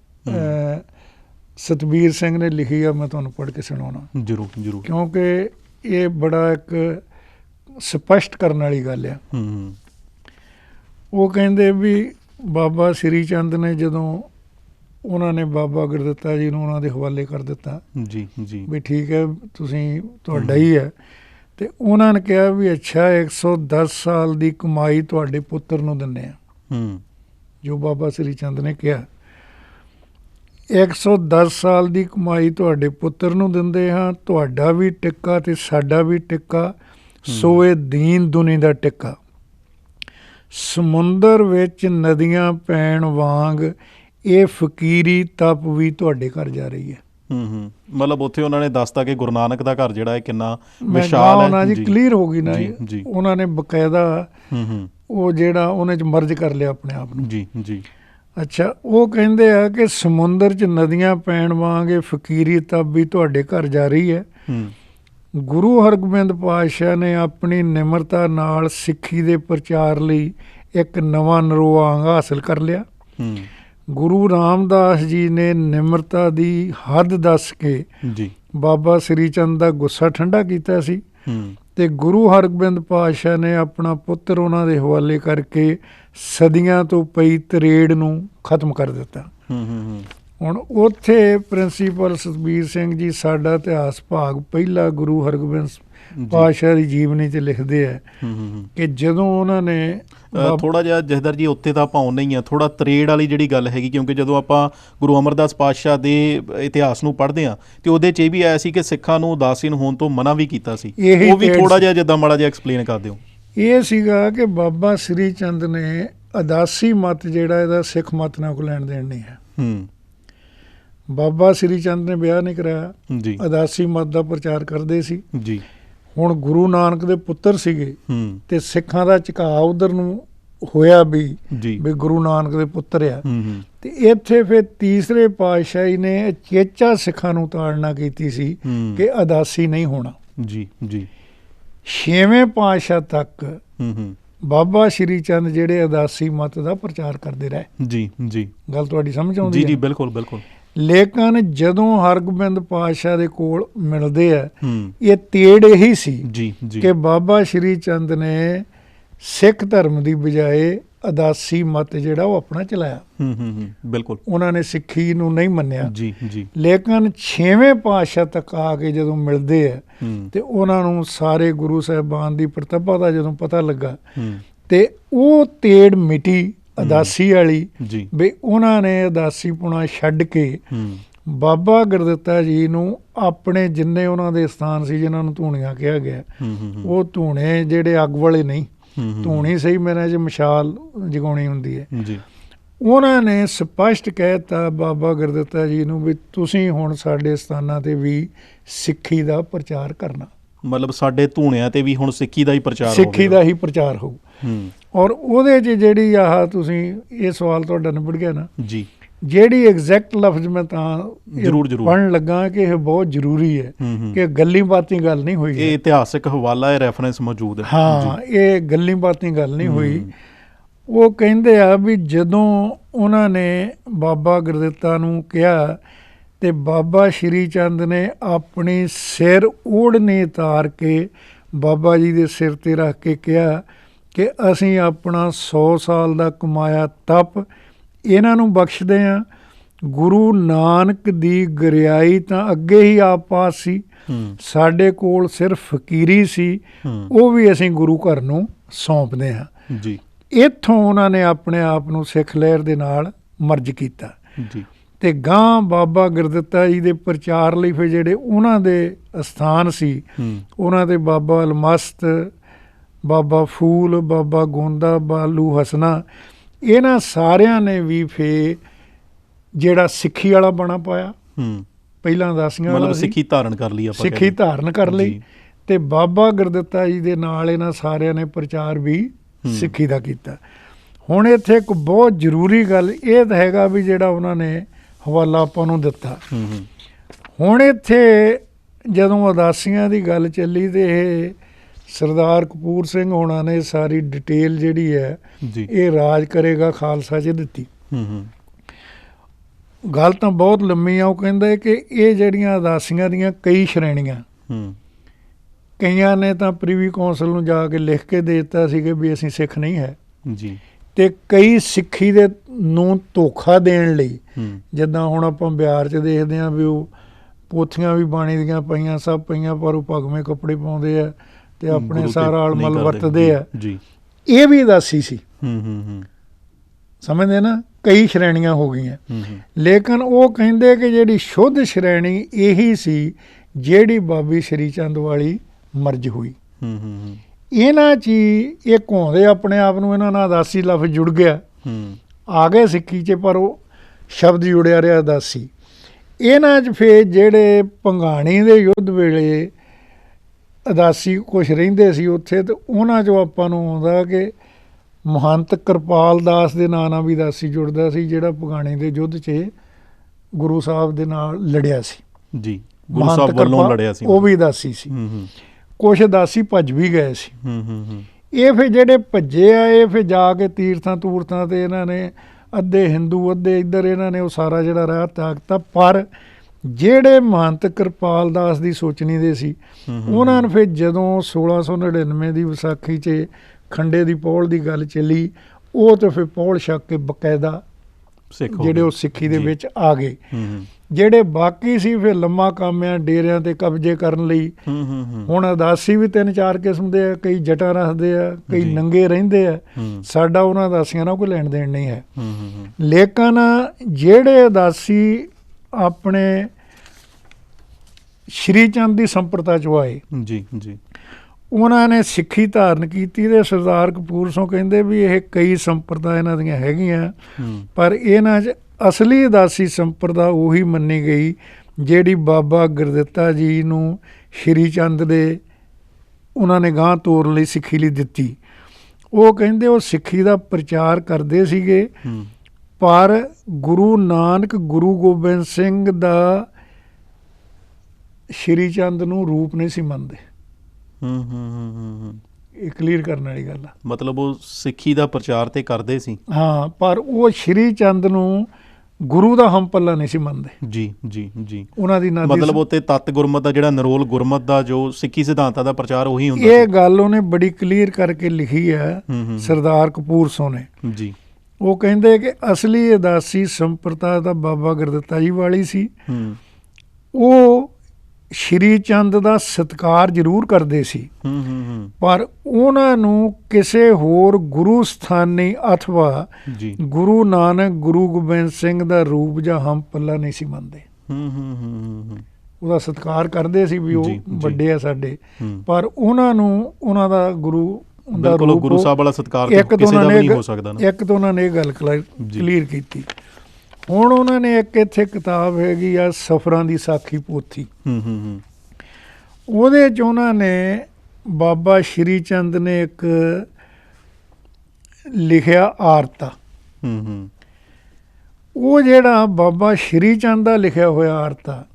ਸਤਬੀਰ ਸਿੰਘ ਨੇ ਲਿਖੀ ਆ ਮੈਂ ਤੁਹਾਨੂੰ ਪੜ੍ਹ ਕੇ ਸੁਣਾਉਣਾ। ਜਰੂਰ ਜਰੂਰ। ਕਿਉਂਕਿ ਇਹ ਬੜਾ ਇੱਕ ਸਪਸ਼ਟ ਕਰਨ ਵਾਲੀ ਗੱਲ ਆ। ਹੂੰ ਹੂੰ। ਉਹ ਕਹਿੰਦੇ ਵੀ ਬਾਬਾ ਸ੍ਰੀ ਚੰਦ ਨੇ ਜਦੋਂ ਉਹਨਾਂ ਨੇ ਬਾਬਾ ਗੁਰਦਿੱਤਾ ਜੀ ਨੂੰ ਉਹਨਾਂ ਦੇ ਹਵਾਲੇ ਕਰ ਦਿੱਤਾ ਜੀ ਜੀ। ਵੀ ਠੀਕ ਹੈ ਤੁਸੀਂ ਤੁਹਾਡਾ ਹੀ ਹੈ। ਤੇ ਉਹਨਾਂ ਨੇ ਕਿਹਾ ਵੀ ਅੱਛਾ 110 ਸਾਲ ਦੀ ਕਮਾਈ ਤੁਹਾਡੇ ਪੁੱਤਰ ਨੂੰ ਦਿੰਨੇ ਆ ਹੂੰ। ਜੋ ਬਾਬਾ ਸ੍ਰੀ ਚੰਦ ਨੇ ਕਿਹਾ। 110 ਸਾਲ ਦੀ ਕਮਾਈ ਤੁਹਾਡੇ ਪੁੱਤਰ ਨੂੰ ਦਿੰਦੇ ਹਾਂ ਤੁਹਾਡਾ ਵੀ ਟਿੱਕਾ ਤੇ ਸਾਡਾ ਵੀ ਟਿੱਕਾ ਸੋ ਇਹ ਦੀਨ ਦੁਨੀ ਦਾ ਟਿੱਕਾ। ਸਮੁੰਦਰ ਵਿੱਚ ਨਦੀਆਂ ਪੈਣ ਵਾਂਗ ਇਹ ਫਕੀਰੀ ਤਪ ਵੀ ਤੁਹਾਡੇ ਘਰ ਜਾ ਰਹੀ ਹੈ। ਹੂੰ ਹੂੰ। ਮਤਲਬ ਉੱਥੇ ਉਹਨਾਂ ਨੇ ਦੱਸਤਾ ਕਿ ਗੁਰੂ ਨਾਨਕ ਦਾ ਘਰ ਜਿਹੜਾ ਹੈ ਕਿੰਨਾ ਵਿਸ਼ਾਲ ਹੈ। ਉਹਨਾਂ ਜੀ। ਕਲੀਅਰ ਹੋ ਗਈ ਨਾ ਜੀ। ਉਹਨਾਂ ਨੇ ਬਕਾਇਦਾ ਹੂੰ ਹੂੰ। ਉਹ ਜਿਹੜਾ ਉਹਨੇ ਚ ਮਰਜ ਕਰ ਲਿਆ ਆਪਣੇ ਆਪ ਨੂੰ। ਜੀ ਜੀ। ਅੱਛਾ ਉਹ ਕਹਿੰਦੇ ਆ ਕਿ ਸਮੁੰਦਰ 'ਚ ਨਦੀਆਂ ਪੈਣ ਵਾਂਗ ਫਕੀਰੀ ਤਪ ਵੀ ਤੁਹਾਡੇ ਘਰ ਜਾ ਰਹੀ ਹੈ। ਗੁਰੂ ਹਰਗੋਬਿੰਦ ਪਾਤਸ਼ਾਹ ਨੇ ਆਪਣੀ ਨਿਮਰਤਾ ਨਾਲ ਸਿੱਖੀ ਦੇ ਪ੍ਰਚਾਰ ਲਈ ਇੱਕ ਨਵਾਂ ਨਰੋਆ ਅੰਗ ਹਾਸਲ ਕਰ ਲਿਆ। ਗੁਰੂ ਰਾਮਦਾਸ ਜੀ ਨੇ ਨਿਮਰਤਾ ਦੀ ਹੱਦ ਦੱਸ ਕੇ ਜੀ। ਬਾਬਾ ਸ੍ਰੀ ਚੰਦ ਦਾ ਗੁੱਸਾ ਠੰਡਾ ਕੀਤਾ ਸੀ। ਤੇ ਗੁਰੂ ਹਰਗੋਬਿੰਦ ਪਾਤਸ਼ਾਹ ਨੇ ਆਪਣਾ ਪੁੱਤਰ ਉਹਨਾਂ ਦੇ ਹਵਾਲੇ ਕਰਕੇ ਸਦੀਆਂ ਤੋਂ ਪਈ ਤਰੇੜ ਨੂੰ ਖਤਮ ਕਰ ਦਿੱਤਾ। ਹੂੰ ਹੂੰ ਹੂੰ। ਹੁਣ ਉੱਥੇ ਪ੍ਰਿੰਸੀਪਲ ਸਤਬੀਰ ਸਿੰਘ ਜੀ ਸਾਡਾ ਇਤਿਹਾਸ ਭਾਗ ਪਹਿਲਾ ਗੁਰੂ ਹਰਗੋਬਿੰਦ ਪਾਤਸ਼ਾਹ ਦੀ ਜੀਵਨੀ 'ਚ ਲਿਖਦੇ ਆ ਕਿ ਜਦੋਂ ਉਹਨਾਂ ਨੇ ਥੋੜਾ ਜਿਹਾ ਜਹਦਰ ਜੀ ਉੱਤੇ ਤਾਂ ਆਪਾਂ ਆਉਣਾ ਹੀ ਆ। ਥੋੜਾ ਤਰੇੜ ਵਾਲੀ ਜਿਹੜੀ ਗੱਲ ਹੈਗੀ ਕਿਉਂਕਿ ਜਦੋਂ ਆਪਾਂ ਗੁਰੂ ਅਮਰਦਾਸ ਪਾਤਸ਼ਾਹ ਦੇ ਇਤਿਹਾਸ ਨੂੰ ਪੜ੍ਹਦੇ ਆ ਤੇ ਉਹਦੇ 'ਚ ਇਹ ਵੀ ਆਇਆ ਸੀ ਕਿ ਸਿੱਖਾਂ ਨੂੰ ਉਦਾਸੀਨ ਹੋਣ ਤੋਂ ਮਨਾ ਵੀ ਕੀਤਾ ਸੀ। ਉਹ ਵੀ ਥੋੜਾ। ਜਿਹਾ ਜਿੱਦਾਂ ਮਾੜਾ ਜਿਹਾ ਐਕਸਪਲੇਨ ਕਰ ਦਿਓ। ਇਹ ਸੀਗਾ ਕਿ ਬਾਬਾ ਸ੍ਰੀ ਚੰਦ ਨੇ ਅਦਾਸੀ ਮਤ ਜਿਹੜਾ ਇਹਦਾ ਸਿੱਖ ਮਤ ਨਾਲ ਕੋਈ ਲੈਣ ਦੇਣ ਨਹੀਂ ਹੈ। ਹੂੰ। ਬਾਬਾ ਸ੍ਰੀ ਚੰਦ ਨੇ ਵਿਆਹ ਨਹੀਂ ਕਰਾਇਆ। ਜੀ। ਅਦਾਸੀ ਮਤ ਦਾ ਪ੍ਰਚਾਰ ਕਰਦੇ ਸੀ। ਜੀ। ਹੁਣ ਗੁਰੂ ਨਾਨਕ ਦੇ ਪੁੱਤਰ ਸੀਗੇ ਤੇ ਸਿੱਖਾਂ ਦਾ ਝੁਕਾਅ ਉਧਰ ਨੂੰ ਹੋਇਆ ਵੀ ਵੀ ਗੁਰੂ ਨਾਨਕ ਦੇ ਪੁੱਤਰ ਆ। ਤੇ ਇੱਥੇ ਫਿਰ ਤੀਸਰੇ ਪਾਤਸ਼ਾਹੀ ਨੇ ਚੇਚਾ ਸਿੱਖਾਂ ਨੂੰ ਤਾੜਨਾ ਕੀਤੀ ਸੀ ਕਿ ਅਦਾਸੀ ਨਹੀਂ ਹੋਣਾ। ਜੀ ਜੀ। ਛੇਵੇਂ ਪਾਤਸ਼ਾਹ ਤੱਕ ਹੂੰ ਹੂੰ। ਬਾਬਾ ਸ਼੍ਰੀ ਚੰਦ ਜਿਹੜੇ ਅਦਾਸੀ ਮਤ ਦਾ ਪ੍ਰਚਾਰ ਕਰਦੇ ਰਹੇ। ਜੀ ਜੀ। ਗੱਲ ਤੁਹਾਡੀ ਸਮਝ ਆਉਂਦੀ ਜੀ ਜੀ ਬਿਲਕੁਲ ਬਿਲਕੁਲ। ਲੇਕਿਨ ਜਦੋਂ ਹਰਗੋਬਿੰਦ ਪਾਤਸ਼ਾਹ ਦੇ ਕੋਲ ਮਿਲਦੇ ਆ ਇਹ ਤੇੜ ਇਹੀ ਸੀ ਜੀ ਜੀ। ਕਿ ਬਾਬਾ ਸ਼੍ਰੀ ਚੰਦ ਨੇ ਸਿੱਖ ਧਰਮ ਦੀ ਬਜਾਏ ਅਦਾਸੀ ਮਤ ਜਿਹੜਾ ਉਹ ਆਪਣਾ ਚਲਾਇਆ। ਹੂੰ ਹੂੰ ਹੂੰ ਬਿਲਕੁਲ। ਉਹਨਾਂ ਨੇ ਸਿੱਖੀ ਨੂੰ ਨਹੀਂ ਮੰਨਿਆ। ਜੀ ਜੀ। ਲੇਕਿਨ 6ਵੇਂ ਪਾਤਸ਼ਾਹ ਤੱਕ ਆ ਕੇ ਜਦੋਂ ਮਿਲਦੇ ਆ ਤੇ ਉਹਨਾਂ ਨੂੰ ਸਾਰੇ ਗੁਰੂ ਸਾਹਿਬਾਨ ਦੀ ਪ੍ਰਤਿਭਾ ਦਾ ਜਦੋਂ ਪਤਾ ਲੱਗਾ ਤੇ ਉਹ ਤੇੜ ਮਿਟੀ ਅਦਾਸੀ ਵਾਲੀ ਜੀ। ਵੀ ਉਹਨਾਂ ਨੇ ਅਦਾਸੀ ਪੁਣਾ ਛੱਡ ਕੇ ਬਾਬਾ ਗੁਰਦਿੱਤਾ ਜੀ ਨੂੰ ਆਪਣੇ ਜਿੰਨੇ ਉਹਨਾਂ ਦੇ ਸਥਾਨ ਸੀ ਜਿਨ੍ਹਾਂ ਨੂੰ ਧੂਣੀਆਂ ਕਿਹਾ ਗਿਆ ਉਹ ਧੂਣੇ ਜਿਹੜੇ ਅੱਗ ਵਾਲੇ ਨਹੀਂ। ਧੂਣੀ ਸਹੀ ਮੇਰੇ ਚ ਮਸ਼ਾਲ ਜਗਾਉਣੀ ਹੁੰਦੀ ਹੈ। ਜੀ। ਉਹਨਾਂ ਨੇ ਸਪਸ਼ਟ ਕਹਿਤਾ ਬਾਬਾ ਗੁਰਦਿੱਤਾ ਜੀ ਨੂੰ ਵੀ ਤੁਸੀਂ ਹੁਣ ਸਾਡੇ ਸਥਾਨਾਂ ਤੇ ਵੀ ਸਿੱਖੀ ਦਾ ਪ੍ਰਚਾਰ ਕਰਨਾ। ਮਤਲਬ ਸਾਡੇ ਧੂਣਿਆਂ ਤੇ ਵੀ ਹੁਣ ਸਿੱਖੀ ਦਾ ਹੀ ਪ੍ਰਚਾਰ ਸਿੱਖੀ ਹੋਵੇਗਾ। ਦਾ ਹੀ ਪ੍ਰਚਾਰ ਹੋਊ। ਔਰ ਉਹਦੇ 'ਚ ਜਿਹੜੀ ਆਹ ਤੁਸੀਂ ਇਹ ਸਵਾਲ ਤੁਹਾਡਾ ਨਿਬੜ ਗਿਆ ਨਾ ਜੀ ਜਿਹੜੀ ਐਗਜ਼ੈਕਟ ਲਫ਼ਜ਼ ਮੈਂ ਤਾਂ ਜ਼ਰੂਰ, ਜ਼ਰੂਰ। ਪੜ੍ਹਨ ਲੱਗਾ ਕਿ ਇਹ ਬਹੁਤ ਜ਼ਰੂਰੀ ਹੈ ਕਿ ਗੱਲੀ ਬਾਤੀ ਗੱਲ ਨਹੀਂ ਹੋਈ ਇਹ। ਇਤਿਹਾਸਿਕ ਹਵਾਲਾ ਹੈ ਰੈਫਰੈਂਸ ਮੌਜੂਦ ਹੈ ਹਾਂ ਇਹ ਗੱਲੀ ਬਾਤੀ ਗੱਲ ਨਹੀਂ ਹੋਈ। ਉਹ ਕਹਿੰਦੇ ਆ ਵੀ ਜਦੋਂ ਉਹਨਾਂ ਨੇ ਬਾਬਾ ਗੁਰਦਿੱਤਾ ਨੂੰ ਕਿਹਾ ਤੇ ਬਾਬਾ ਸ਼੍ਰੀ ਚੰਦ ਨੇ ਆਪਣੀ ਸਿਰ ਓੜਨੇ ਤਾਰ ਕੇ ਬਾਬਾ ਜੀ ਦੇ ਸਿਰ ਤੇ ਰੱਖ ਕੇ ਕਿਹਾ ਕਿ ਅਸੀਂ ਆਪਣਾ 100 ਸਾਲ ਦਾ ਕਮਾਇਆ ਤਪ ਇਹਨਾਂ ਨੂੰ ਬਖਸ਼ਦੇ ਆ ਗੁਰੂ ਨਾਨਕ ਦੀ ਗਰਿਆਈ ਤਾਂ ਅੱਗੇ ਹੀ ਆਪ ਪਾਸ ਸੀ। ਸਾਡੇ ਕੋਲ ਸਿਰਫ ਫਕੀਰੀ ਸੀ। ਉਹ ਵੀ ਅਸੀਂ ਗੁਰੂ ਘਰ ਨੂੰ ਸੌਂਪਦੇ ਹਾਂ। ਜੀ। ਇੱਥੋਂ ਉਹਨਾਂ ਨੇ ਆਪਣੇ ਆਪ ਨੂੰ ਸਿੱਖ ਲਹਿਰ ਦੇ ਨਾਲ ਮਰਜ ਕੀਤਾ। ਜੀ। ਤੇ ਗਾਂ ਬਾਬਾ ਗੁਰਦਿੱਤਾ ਜੀ ਦੇ ਪ੍ਰਚਾਰ ਲਈ ਫਿਰ ਜਿਹੜੇ ਉਹਨਾਂ ਦੇ ਸਥਾਨ ਸੀ ਉਹਨਾਂ ਦੇ ਬਾਬਾ ਅਲਮਸਤ ਬਾਬਾ ਫੂਲ ਬਾਬਾ ਗੋਂਦਾ ਬਾਲੂ ਹਸਨਾ ਇਹਨਾਂ ਸਾਰਿਆਂ ਨੇ ਵੀ ਫੇ ਜਿਹੜਾ ਸਿੱਖੀ ਵਾਲਾ ਬਣਾ ਪਾਇਆ। ਹੂੰ। ਪਹਿਲਾਂ ਦਾਸੀਆਂ ਵਾਲਾ ਮਤਲਬ ਸਿੱਖੀ ਧਾਰਨ ਕਰ ਲਈ ਆਪਾਂ ਸਿੱਖੀ। ਧਾਰਨ ਕਰ ਲਈ। ਤੇ ਬਾਬਾ ਗੁਰਦਿੱਤਾ ਜੀ ਦੇ ਨਾਲ ਇਹਨਾਂ ਸਾਰਿਆਂ ਨੇ ਪ੍ਰਚਾਰ ਵੀ। ਸਿੱਖੀ ਦਾ ਕੀਤਾ। ਹੁਣ ਇੱਥੇ ਇੱਕ ਬਹੁਤ ਜ਼ਰੂਰੀ ਗੱਲ ਇਹ ਤਾਂ ਹੈਗਾ ਵੀ ਜਿਹੜਾ ਉਹਨਾਂ ਨੇ ਹਵਾਲਾ ਆਪਾਂ ਨੂੰ ਦਿੱਤਾ। ਹੁਣ ਇੱਥੇ ਜਦੋਂ ਉਦਾਸੀਆਂ ਦੀ ਗੱਲ ਚੱਲੀ ਤੇ ਇਹ ਸਰਦਾਰ ਕਪੂਰ ਸਿੰਘ ਹੋਣਾ ਨੇ ਸਾਰੀ ਡਿਟੇਲ ਜਿਹੜੀ ਹੈ ਜੀ। ਇਹ ਰਾਜ ਕਰੇਗਾ ਖਾਲਸਾ 'ਚ ਦਿੱਤੀ। ਹੂੰ ਹੂੰ। ਗੱਲ ਤਾਂ ਬਹੁਤ ਲੰਮੀ ਆ ਉਹ ਕਹਿੰਦਾ ਕਿ ਇਹ ਜਿਹੜੀਆਂ ਉਦਾਸੀਆਂ ਦੀਆਂ ਕਈ ਸ਼੍ਰੇਣੀਆਂ ਹੂੰ। ਕਈਆਂ ਨੇ ਤਾਂ ਪ੍ਰੀਵੀ ਕੌਂਸਲ ਨੂੰ ਜਾ ਕੇ ਲਿਖ ਕੇ ਦੇ ਦਿੱਤਾ ਸੀ ਕਿ ਵੀ ਅਸੀਂ ਸਿੱਖ ਨਹੀਂ ਹੈ। ਜੀ। ਤੇ ਕਈ ਸਿੱਖੀ ਦੇ ਨੂੰ ਧੋਖਾ ਦੇਣ ਲਈ ਜਿੱਦਾਂ ਹੁਣ ਆਪਾਂ ਬਿਹਾਰ 'ਚ ਦੇਖਦੇ ਆਂ ਵੀ ਉਹ ਪੋਥੀਆਂ ਵੀ ਬਾਣੀ ਦੀਆਂ ਪਈਆਂ ਸਭ ਪਈਆਂ ਪਰ ਉਹ ਭਗਵੇਂ ਕੱਪੜੇ ਪਾਉਂਦੇ ਆ। ਤੇ ਆਪਣੇ ਸਾਰਾ ਅਲਮਲ। ਵਰਤਦੇ ਆ। ਜੀ ਇਹ ਵੀ ਦਾਸੀ ਸੀ। ਹੂੰ ਹੂੰ ਹੂੰ। ਸਮਝਦੇ ਨਾ? ਕਈ ਸ਼੍ਰੇਣੀਆਂ ਹੋ ਗਈਆਂ। ਹੂੰ ਹੂੰ। ਲੇਕਿਨ ਉਹ ਕਹਿੰਦੇ ਕਿ ਜਿਹੜੀ ਸ਼ੁੱਧ ਸ਼੍ਰੇਣੀ ਇਹੀ ਸੀ ਜਿਹੜੀ ਬਾਬੀ ਸ਼੍ਰੀ ਚੰਦ ਵਾਲੀ ਮਰਜ ਹੋਈ। ਹੂੰ ਹੂੰ ਇਹਨਾਂ 'ਚ ਇਹ ਘੋਂਦੇ ਆਪਣੇ ਆਪ ਨੂੰ ਇਹਨਾਂ ਨਾਲ ਦਾਸੀ ਲਫ਼ਜ਼ ਜੁੜ ਗਿਆ। ਹੂੰ। ਆ ਗਏ ਸਿੱਖੀ 'ਚ ਪਰ ਉਹ ਸ਼ਬਦ ਜੁੜਿਆ ਰਿਹਾ ਦਾਸੀ ਇਹਨਾਂ 'ਚ ਫੇ ਜਿਹੜੇ ਪੰਗਾਣੀ ਦੇ ਯੁੱਧ ਵੇਲੇ ਅਦਾਸੀ ਕੁਛ ਰਹਿੰਦੇ ਸੀ ਉੱਥੇ ਤੇ ਉਹਨਾਂ 'ਚੋਂ ਆਪਾਂ ਨੂੰ ਆਉਂਦਾ ਕਿ ਮਹੰਤ ਕਿਰਪਾਲ ਦਾਸ ਦੇ ਨਾਂ ਨਾਲ ਵੀ ਦਾਸੀ ਜੁੜਦਾ ਸੀ ਜਿਹੜਾ ਪੰਗਾਣੀ ਦੇ ਯੁੱਧ 'ਚ ਗੁਰੂ ਸਾਹਿਬ ਦੇ ਨਾਲ ਲੜਿਆ ਸੀ। ਜੀ ਗੁਰੂ ਸਾਹਿਬ ਵੱਲੋਂ ਲੜਿਆ ਸੀ। ਉਹ ਵੀ ਦਾਸੀ ਸੀ। ਹੂੰ ਹੂੰ। ਕੁਛ ਦਾਸੀ ਭੱਜ ਵੀ ਗਏ ਸੀ। ਹੂੰ ਹੂੰ ਹੂੰ। ਇਹ ਫਿਰ ਜਿਹੜੇ ਭੱਜੇ ਆ ਇਹ ਫਿਰ ਜਾ ਕੇ ਤੀਰਥਾਂ ਤੂਰਥਾਂ ਤੇ ਇਹਨਾਂ ਨੇ ਅੱਧੇ ਹਿੰਦੂ ਅੱਧੇ ਇੱਧਰ ਇਹਨਾਂ ਨੇ ਉਹ ਸਾਰਾ ਜਿਹੜਾ ਰਾਹ ਤਾਕਤਾ ਪਰ ਜਿਹੜੇ ਮਹੰਤ ਕਿਰਪਾਲ ਦਾਸ ਦੀ ਸੋਚਣੀ ਦੇ ਸੀ ਉਹਨਾਂ ਨੇ ਫਿਰ ਜਦੋਂ 1699 ਦੀ ਵਿਸਾਖੀ 'ਚ ਖੰਡੇ ਦੀ ਪੌਲ ਦੀ ਗੱਲ ਚੱਲੀ ਉਹ ਤੇ ਫਿਰ ਪੌਲ ਛੱਕ ਕੇ ਬਕਾਇਦਾ ਜਿਹੜੇ। ਉਹ ਸਿੱਖੀ ਦੇ। ਵਿੱਚ ਆ ਗਏ। ਜਿਹੜੇ ਬਾਕੀ ਸੀ ਫਿਰ ਲੰਮਾ ਕਾਮਿਆਂ ਡੇਰਿਆਂ ਤੇ ਕਬਜ਼ੇ ਕਰਨ ਲਈ। ਹੁਣ ਅਦਾਸੀ ਵੀ ਤਿੰਨ ਚਾਰ ਕਿਸਮ ਦੇ ਆ ਕਈ ਜਟਾਂ ਰੱਖਦੇ ਆ ਕਈ। ਨੰਗੇ ਰਹਿੰਦੇ ਆ। ਸਾਡਾ ਉਹਨਾਂ ਦਾਸੀਆਂ ਨਾਲ ਕੋਈ ਲੈਣ ਦੇਣ ਨਹੀਂ ਹੈ। ਲੇਕਿਨ ਜਿਹੜੇ ਦਾਸੀ ਆਪਣੇ ਸ਼੍ਰੀ ਚੰਦ ਦੀ ਸੰਪਰਦਾ ਚ ਆਏ। ਜੀ ਜੀ। ਉਹਨਾਂ ਨੇ ਸਿੱਖੀ ਧਾਰਨ ਕੀਤੀ ਤੇ ਸਰਦਾਰ ਕਪੂਰ ਸੋ ਕਹਿੰਦੇ ਵੀ ਇਹ ਕਈ ਸੰਪਰਦਾ ਇਹਨਾਂ ਦੀਆਂ ਹੈਗੀਆਂ ਪਰ ਇਹਨਾਂ 'ਚ ਅਸਲੀ ਦਾਸੀ ਸੰਪਰਦਾ ਉਹੀ ਮੰਨੀ ਗਈ ਜਿਹੜੀ ਬਾਬਾ ਗੁਰਦਿੱਤਾ ਜੀ ਨੂੰ ਸ਼੍ਰੀ ਚੰਦ ਦੇ ਉਹਨਾਂ ਨੇ ਗਾਂ ਤੋਰਨ ਲਈ ਸਿੱਖੀ ਲਈ ਦਿੱਤੀ। ਉਹ ਕਹਿੰਦੇ ਉਹ ਸਿੱਖੀ ਦਾ ਪ੍ਰਚਾਰ ਕਰਦੇ ਸੀਗੇ ਪਰ ਗੁਰੂ ਨਾਨਕ ਗੁਰੂ ਗੋਬਿੰਦ ਸਿੰਘ ਦਾ ਸ਼੍ਰੀ ਚੰਦ ਨੂੰ ਰੂਪ ਨਹੀਂ ਸੀ ਮੰਨਦੇ। ਹੂੰ ਹੂੰ ਹੂੰ ਹੂੰ ਇਹ ਕਲੀਅਰ ਕਰਨ ਵਾਲੀ ਗੱਲ ਆ। ਮਤਲਬ ਉਹ ਸਿੱਖੀ ਦਾ ਪ੍ਰਚਾਰ ਤੇ ਕਰਦੇ ਸੀ। ਹਾਂ ਪਰ ਉਹ ਸ਼੍ਰੀ ਚੰਦ ਨੂੰ ਗੁਰੂ ਦਾ ਹੰਪੱਲਾ ਨਹੀਂ ਸੀ ਮੰਨਦੇ। ਜੀ ਜੀ ਜੀ। ਉਹਨਾਂ ਦੀ ਨਾਦੀ ਮਤਲਬ ਉੱਤੇ ਤਤ ਗੁਰਮਤ ਦਾ ਜਿਹੜਾ ਨਰੋਲ ਗੁਰਮਤ ਦਾ ਜੋ ਸਿੱਖੀ ਸਿਧਾਂਤਾਂ ਦਾ ਪ੍ਰਚਾਰ ਉਹੀ ਹੁੰਦਾ ਇਹ ਗੱਲ ਉਹਨੇ ਬੜੀ ਕਲੀਅਰ ਕਰਕੇ ਲਿਖੀ ਹੈ। ਸਰਦਾਰ ਕਪੂਰ ਸੋ ਨੇ। ਸੀ ਜੀ। ਉਹ ਕਹਿੰਦੇ ਕਿ ਅਸਲੀ ਅਦਾਸੀ ਸੰਪਰਦਾ ਦਾ ਬਾਬਾ ਗੁਰਦਿੱਤਾ ਜੀ ਵਾਲੀ ਸੀ। ਹੂੰ। ਉਹ ਸ਼੍ਰੀ ਚੰਦ ਦਾ ਸਤਕਾਰ ਜ਼ਰੂਰ ਕਰਦੇ ਸੀ। ਹੂੰ ਹੂੰ ਹੂੰ। ਪਰ ਉਹਨਾਂ ਨੂੰ ਕਿਸੇ ਹੋਰ ਗੁਰੂ ਸਥਾਨੀ ਅਥਵਾ ਗੁਰੂ ਨਾਨਕ ਗੁਰੂ ਗੋਬਿੰਦ ਸਿੰਘ ਦਾ ਰੂਪ ਜਾਂ ਹਮ ਪੱਲਾ ਨਹੀਂ ਸੀ ਮੰਨਦੇ। ਹੂੰ ਹੂੰ ਹੂੰ ਹੂੰ ਹੂੰ। ਉਹਦਾ ਸਤਕਾਰ ਕਰਦੇ ਸੀ ਵੀ ਉਹ। ਵੱਡੇ ਆ ਸਾਡੇ। ਪਰ ਉਹਨਾਂ ਨੂੰ ਉਹਨਾਂ ਦਾ ਗੁਰੂ ਦਾ ਰੂਪ ਗੁਰੂ ਸਾਹਿਬ ਵਾਲਾ ਸਤਕਾਰ ਤਾਂ ਇੱਕ ਤੋਂ ਕਿਸੇ ਦਾ ਨੇ ਨਹੀਂ ਹੋ ਸਕਦਾ ਨਾ। ਇੱਕ ਤੋਂ ਉਹਨਾਂ ਨੇ ਇਹ ਗੱਲ। ਕਲੀਅਰ ਕੀਤੀ। ਹੁਣ ਉਹਨਾਂ ਨੇ ਇੱਕ ਇੱਥੇ ਕਿਤਾਬ ਹੈਗੀ ਆ ਸਫਰਾਂ ਦੀ ਸਾਖੀ ਪੋਥੀ। ਹੂੰ ਹੂੰ ਹੂੰ। ਉਹਦੇ ਚ ਉਹਨਾਂ ਨੇ ਬਾਬਾ ਸ਼੍ਰੀ ਚੰਦ ਨੇ ਇੱਕ ਲਿਖਿਆ ਆਰਤਾ। ਹੂੰ ਹੂੰ। ਉਹ ਜਿਹੜਾ ਬਾਬਾ ਸ਼੍ਰੀ ਚੰਦ ਦਾ ਲਿਖਿਆ ਹੋਇਆ ਆਰਤਾ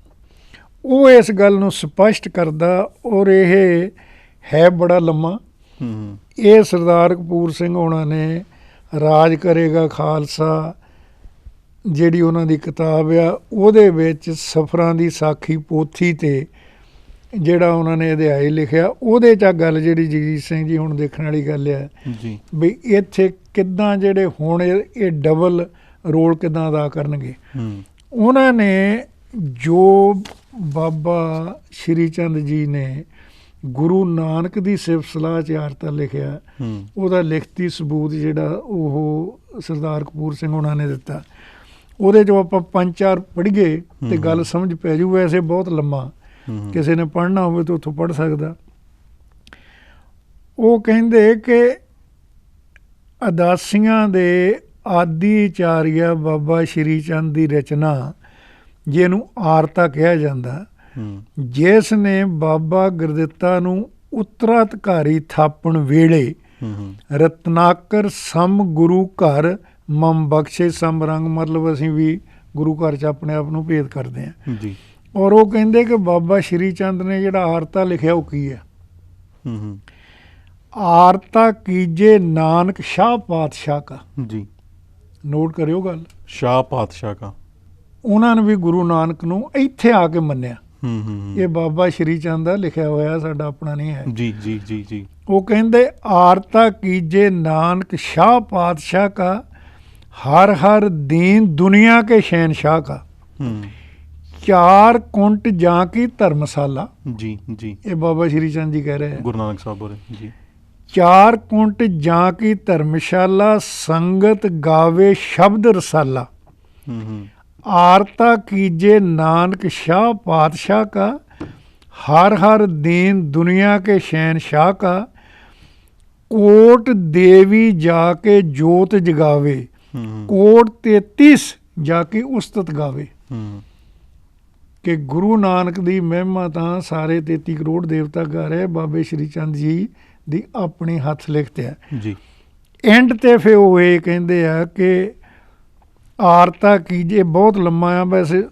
ਉਹ ਇਸ ਗੱਲ ਨੂੰ ਸਪਸ਼ਟ ਕਰਦਾ ਔਰ ਇਹ ਹੈ ਬੜਾ ਲੰਮਾ। ਹੂੰ ਇਹ ਸਰਦਾਰ ਕਪੂਰ ਸਿੰਘ ਹੋਣਾ ਨੇ ਰਾਜ ਕਰੇਗਾ ਖਾਲਸਾ ਜਿਹੜੀ ਉਹਨਾਂ ਦੀ ਕਿਤਾਬ ਆ ਉਹਦੇ ਵਿੱਚ ਸਫਰਾਂ ਦੀ ਸਾਖੀ ਪੋਥੀ ਤੇ ਜਿਹੜਾ ਉਹਨਾਂ ਨੇ ਅਧਿਆਇ ਲਿਖਿਆ ਉਹਦੇ ਚ ਆ ਗੱਲ ਜਿਹੜੀ ਜਗਜੀਤ ਸਿੰਘ ਜੀ ਹੁਣ ਦੇਖਣ ਵਾਲੀ ਗੱਲ ਆ। ਜੀ। ਵੀ ਇੱਥੇ ਕਿੱਦਾਂ ਜਿਹੜੇ ਹੁਣ ਇਹ ਡਬਲ ਰੋਲ ਕਿੱਦਾਂ ਅਦਾ ਕਰਨਗੇ। ਉਹਨਾਂ ਨੇ ਜੋ ਬਾਬਾ ਸ਼੍ਰੀ ਚੰਦ ਜੀ ਨੇ ਗੁਰੂ ਨਾਨਕ ਦੀ ਸਿਫਤ ਸਲਾਹ ਚ ਆਰਤਾ ਲਿਖਿਆ ਉਹਦਾ ਲਿਖਤੀ ਸਬੂਤ ਜਿਹੜਾ ਉਹ ਸਰਦਾਰ ਕਪੂਰ ਸਿੰਘ ਉਹਨਾਂ ਨੇ ਦਿੱਤਾ। ਉਹਦੇ ਜੋ ਆਪਾਂ ਪੰਜ ਚਾਰ ਪੜ੍ਹੀਏ ਤੇ। ਗੱਲ ਸਮਝ ਪੈ ਜੂ ਵੈਸੇ ਬਹੁਤ ਲੰਮਾ। ਕਿਸੇ ਨੇ ਪੜ੍ਹਨਾ ਹੋਵੇ ਤਾਂ ਉੱਥੋਂ ਪੜ੍ਹ ਸਕਦਾ। ਉਹ ਕਹਿੰਦੇ ਕਿ ਅਦਾਸੀਆਂ ਦੇ ਆਦੀ ਆਚਾਰੀਆ ਬਾਬਾ ਸ਼੍ਰੀ ਚੰਦ ਦੀ ਰਚਨਾ ਜਿਹਨੂੰ ਆਰਤਾ ਕਿਹਾ ਜਾਂਦਾ ਜਿਸ ਨੇ ਬਾਬਾ ਗੁਰਦਿੱਤਾ ਨੂੰ ਉੱਤਰਾਧਿਕਾਰੀ ਥਾਪਣ ਵੇਲੇ ਰਤਨਾਕਰ ਸਮ ਗੁਰੂ ਘਰ ਮਮ ਬਖਸ਼ੇ ਸਮ ਰੰਗ ਮਤਲਬ ਅਸੀਂ ਵੀ ਗੁਰੂ ਘਰ ਚ ਆਪਣੇ ਆਪ ਨੂੰ ਭੇਦ ਕਰਦੇ ਹਾਂ। ਜੀ। ਔਰ ਉਹ ਕਹਿੰਦੇ ਕਿ ਬਾਬਾ ਸ਼੍ਰੀ ਚੰਦ ਨੇ ਜਿਹੜਾ ਆਰਤਾ ਲਿਖਿਆ ਉਹ ਕੀ ਹੈ? ਹੂੰ ਹੂੰ। ਆਰਤਾ ਕੀਜੇ ਨਾਨਕ ਸ਼ਾਹ ਪਾਤਸ਼ਾਹ ਕਾ। ਜੀ। ਨੋਟ ਕਰਿਓ ਗੱਲ। ਸ਼ਾਹ ਪਾਤਸ਼ਾਹ ਕਾ। ਉਹਨਾਂ ਨੇ ਵੀ ਗੁਰੂ ਨਾਨਕ ਨੂੰ ਇੱਥੇ ਆ ਕੇ ਮੰਨਿਆ। ਹੂੰ ਹੂੰ। ਇਹ ਬਾਬਾ ਸ਼੍ਰੀ ਚੰਦ ਦਾ ਲਿਖਿਆ ਹੋਇਆ ਸਾਡਾ ਆਪਣਾ ਨਹੀਂ ਹੈ। ਜੀ ਜੀ ਜੀ ਜੀ। ਉਹ ਕਹਿੰਦੇ ਆਰਤਾ ਕੀਜੇ ਨਾਨਕ ਸ਼ਾਹ ਪਾਤਸ਼ਾਹ ਕਾ ਹਰ हर दीन दुनिया के शहनशाह का ਚਾਰ ਕੁੰਟ ਜਾਂ ਕੀ ਧਰਮਸ਼ਾਲਾ। ਜੀ ਜੀ। ਇਹ ਬਾਬਾ ਸ਼੍ਰੀ ਚੰਦ ਜੀ ਕਹਿ ਰਹੇ ਆ ਗੁਰੂ ਸਾਹਿਬ ਬੋਲੇ ਜੀ। ਚਾਰ ਕੁੰਟ ਜਾਂ ਕੀ ਧਰਮਸ਼ਾਲਾ ਸੰਗਤ ਗਾਵੇ ਸ਼ਬਦ ਰਸਾਲਾ। ਹੂੰ ਹੂੰ। ਆਰਤਾ ਕੀਜੇ ਨਾਨਕ ਸ਼ਾਹ ਪਾਤਸ਼ਾਹ ਕਾ। ਹਰ ਹਰ ਦੀਨ ਦੁਨੀਆ ਕੇ ਸ਼ੈਨ ਸ਼ਾਹ ਕਾ। ਕੋਟ ਦੇਵੀ ਜਾ ਕੇ ਜੋਤ ਜਗਾਵੇ। ਕੋਟ 33 ਜਾ ਕੇ ਉਸਤਤ ਗਾਵੇ। ਕਿ ਗੁਰੂ ਨਾਨਕ ਦੀ ਮਹਿਮਾ ਤਾਂ ਸਾਰੇ 33 ਕਰੋੜ ਦੇਵਤਾ ਗਾ ਰਹੇ ਬਾਬੇ ਸ਼੍ਰੀ ਚੰਦ ਜੀ ਦੀ ਆਪਣੇ ਹੱਥ ਲਿਖਤੇ ਆ। ਜੀ। ਐਂਡ ਤੇ ਫੇ ਉਹ ਇਹ ਕਹਿੰਦੇ ਆ ਕਿ ਆਰਤਾ ਕੀ ਜੇ ਬਹੁਤ ਲੰਮਾ ਆ ਵੈਸੇ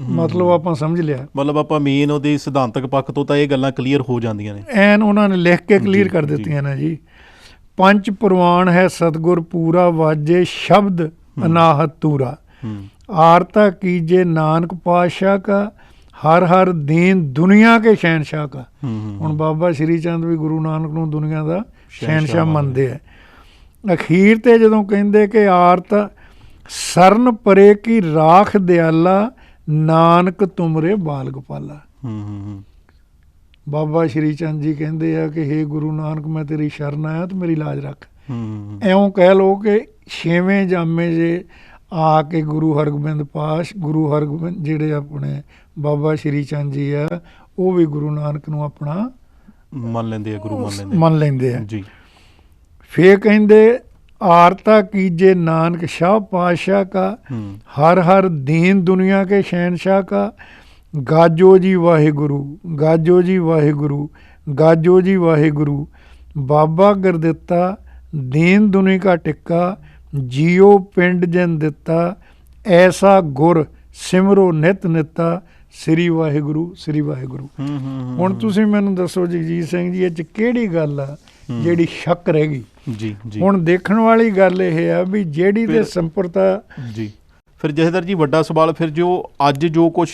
ਮਤਲਬ ਆਪਾਂ ਸਮਝ ਲਿਆ। ਮਤਲਬ ਆਪਾਂ ਮੀਨ ਉਹਦੇ ਸਿਧਾਂਤਕ ਪੱਖ ਤੋਂ ਤਾਂ ਇਹ ਗੱਲਾਂ ਕਲੀਅਰ ਹੋ ਜਾਂਦੀਆਂ ਨੇ। ਐਨ ਉਹਨਾਂ ਨੇ ਲਿਖ ਕੇ ਕਲੀਅਰ ਕਰ ਦਿੱਤੀਆਂ ਨੇ ਜੀ। ਪੰਜ ਪ੍ਰਵਾਨ ਹੈ ਸਤਗੁਰ ਪੂਰਾ ਵਾਜੇ ਸ਼ਬਦ ਅਨਾਹਤ ਤੂਰਾ ਆਰਤਾ ਕੀਜੇ ਨਾਨਕ ਪਾਸ਼ਾ ਕਾ ਹਰ ਹਰ ਦੀਨ ਦੁਨੀਆ ਕੇ ਸ਼ਹਿਨशाह ਕਾ। ਹੁਣ ਬਾਬਾ ਸ਼੍ਰੀ ਚੰਦ ਵੀ ਗੁਰੂ ਨਾਨਕ ਨੂੰ ਦੁਨੀਆ ਦਾ ਸ਼ਹਿਨशाह ਮੰਨਦੇ ਆ। ਅਖੀਰ ਤੇ ਜਦੋਂ ਕਹਿੰਦੇ ਕਿ ਆਰਤ ਸਰਨ ਪਰੇ ਕੀ ਰਾਖ ਦਿਆਲਾ ਨਾਨਕ ਤੁਮਰੇ ਬਾਲ ਗੋਪਾਲਾ ਹੂੰ ਹੂੰ। ਬਾਬਾ ਸ਼੍ਰੀ ਚੰਦ ਜੀ ਕਹਿੰਦੇ ਆ ਕਿ हे ਗੁਰੂ ਨਾਨਕ ਮੈਂ ਤੇਰੀ ਸ਼ਰਨ ਆਇਆ ਤੇ ਮੇਰੀ ਲਾਜ ਰੱਖ। ਐਉਂ ਕਹਿ ਲੋ ਕਿ ਛੇਵੇਂ ਜਾਮੇ ਜੇ ਆ ਕੇ ਗੁਰੂ ਹਰਗੋਬਿੰਦ ਪਾਸ਼ ਗੁਰੂ ਹਰਗੋਬਿੰਦ ਜਿਹੜੇ ਆਪਣੇ ਬਾਬਾ ਸ਼੍ਰੀ ਚੰਦ ਜੀ ਆ ਉਹ ਵੀ ਗੁਰੂ ਨਾਨਕ ਨੂੰ ਆਪਣਾ ਮੰਨ ਲੈਂਦੇ ਆ ਗੁਰੂ ਮੰਨ ਲੈਂਦੇ ਮੰਨ ਲੈਂਦੇ ਆ। ਜੀ। ਫੇਰ ਕਹਿੰਦੇ ਆਰਤਾ ਕੀਜੇ ਨਾਨਕ ਸ਼ਾਹ ਪਾਸ਼ਾ ਕਾ ਹਰ ਹਰ ਦੀਨ ਦੁਨੀਆ ਕੇ ਸ਼ਹਿਨशाह ਕਾ ਗਾਜੋ ਜੀ ਵਾਹਿਗੁਰੂ ਗਾਜੋ ਜੀ ਵਾਹਿਗੁਰੂ ਗਾਜੋ ਜੀ ਵਾਹਿਗੁਰੂ ਬਾਬਾ ਗੁਰਦਿੱਤਾ ਦੀਨ ਦੁਨੀ ਕਾ ਟਿੱਕਾ ਜੀਓ ਪਿੰਡ ਜਨ ਦਿੱਤਾ ਐਸਾ ਗੁਰ ਸਿਮਰੋ ਨਿਤ ਨਿਤਾ ਸ੍ਰੀ ਵਾਹਿਗੁਰੂ ਸ੍ਰੀ ਵਾਹਿਗੁਰੂ। ਹੁਣ ਤੁਸੀਂ ਮੈਨੂੰ ਦੱਸੋ ਜਗਜੀਤ ਸਿੰਘ ਜੀ ਇਹ ਚ ਕਿਹੜੀ ਗੱਲ ਆ। ਜਿਹੜੀ ਸ਼ੱਕ ਰਹਿ ਗਈ? ਜੀ ਜੀ। ਹੁਣ ਦੇਖਣ ਵਾਲੀ ਗੱਲ ਇਹ ਆ ਵੀ ਜਿਹੜੀ ਤੇ ਸੰਪਰਤਾ ਜੀ। ਫਿਰ ਜਥੇਦਾਰ ਜੀ ਵੱਡਾ ਸਵਾਲ ਫਿਰ ਜੋ ਅੱਜ ਜੋ ਕੁਝ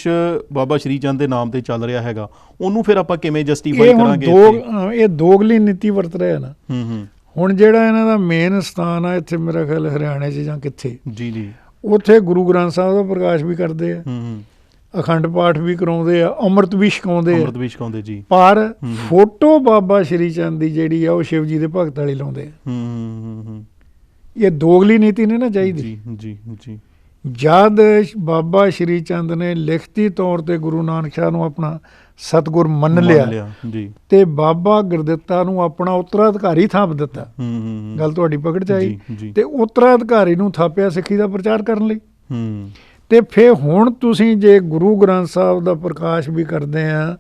ਬਾਬਾ ਸ਼੍ਰੀ ਚੰਦ ਦੇ ਨਾਮ ਤੇ ਚੱਲ ਰਿਹਾ ਹੈਗਾ ਉਹਨੂੰ ਫਿਰ ਆਪਾਂ ਕਿਵੇਂ ਜਸਟੀਫਾਈ ਇਹ ਕਰਾਂਗੇ ਦੋ ਇੱਥੇ? ਅ, ਇਹ ਦੋਗਲੀ ਨੀਤੀ ਵਰਤ ਰਿਹਾ ਨਾ। ਹੂੰ ਹੂੰ। ਹੁਣ ਜਿਹੜਾ ਇਹਨਾਂ ਦਾ ਮੇਨ ਸਥਾਨ ਆ ਇੱਥੇ ਮੇਰਾ ਖਿਆਲ ਹਰਿਆਣੇ 'ਚ ਜਾਂ ਕਿੱਥੇ? ਜੀ ਜੀ। ਉੱਥੇ ਗੁਰੂ ਗ੍ਰੰਥ ਸਾਹਿਬ ਦਾ ਪ੍ਰਕਾਸ਼ ਵੀ ਕਰਦੇ ਆ। ਹੂੰ ਹੂੰ। ਅਖੰਡ ਪਾਠ ਵੀ ਕਰਾਉਂਦੇ ਆ ਅੰਮ੍ਰਿਤ ਵੀ ਛਕਾਉਂਦੇ ਆ। ਅੰਮ੍ਰਿਤ ਵੀ ਛਕਾਉਂਦੇ ਜੀ। ਪਰ। ਫੋਟੋ ਬਾਬਾ ਸ਼੍ਰੀ ਚੰਦ ਦੀ ਜਿਹੜੀ ਆ ਉਹ ਸ਼ਿਵ ਜੀ ਦੇ ਭਗਤ ਵਾਲੀ ਲਾਉਂਦੇ ਆ। ਹੂੰ ਹੂੰ ਹੂੰ ਇਹ ਦੋਗਲੀ ਨੀਤੀ ਨਹੀਂ ਨਾ ਚਾਹੀਦੀ। ਜੀ ਜੀ ਜੀ। ਜਦ ਬਾਬਾ ਸ਼੍ਰੀ ਚੰਦ ਨੇ ਲਿਖਤੀ ਤੌਰ ਤੇ ਗੁਰੂ ਨਾਨਕ ਸ਼ਾਹ ਨੂੰ ਆਪਣਾ ਸਤਗੁਰ ਮੰਨ ਲਿਆ ਜੀ। ਤੇ ਬਾਬਾ ਗੁਰਦਿੱਤਾ ਨੂੰ ਆਪਣਾ ਉੱਤਰਾਧਿਕਾਰੀ ਥਾਪ ਦਿੱਤਾ। ਹੂੰ ਹੂੰ ਗੱਲ ਤੁਹਾਡੀ ਪਕੜ ਚ ਆਈ? ਤੇ ਉੱਤਰਾਧਿਕਾਰੀ ਨੂੰ ਥਾਪਿਆ ਸਿੱਖੀ ਦਾ ਪ੍ਰਚਾਰ ਕਰਨ ਲਈ। ਹੂੰ। ਤੇ ਫੇ ਹੁਣ ਤੁਸੀਂ ਜੇ ਗੁਰੂ ਗ੍ਰੰਥ ਸਾਹਿਬ ਦਾ ਪ੍ਰਕਾਸ਼ ਵੀ ਕਰਦੇ ਆ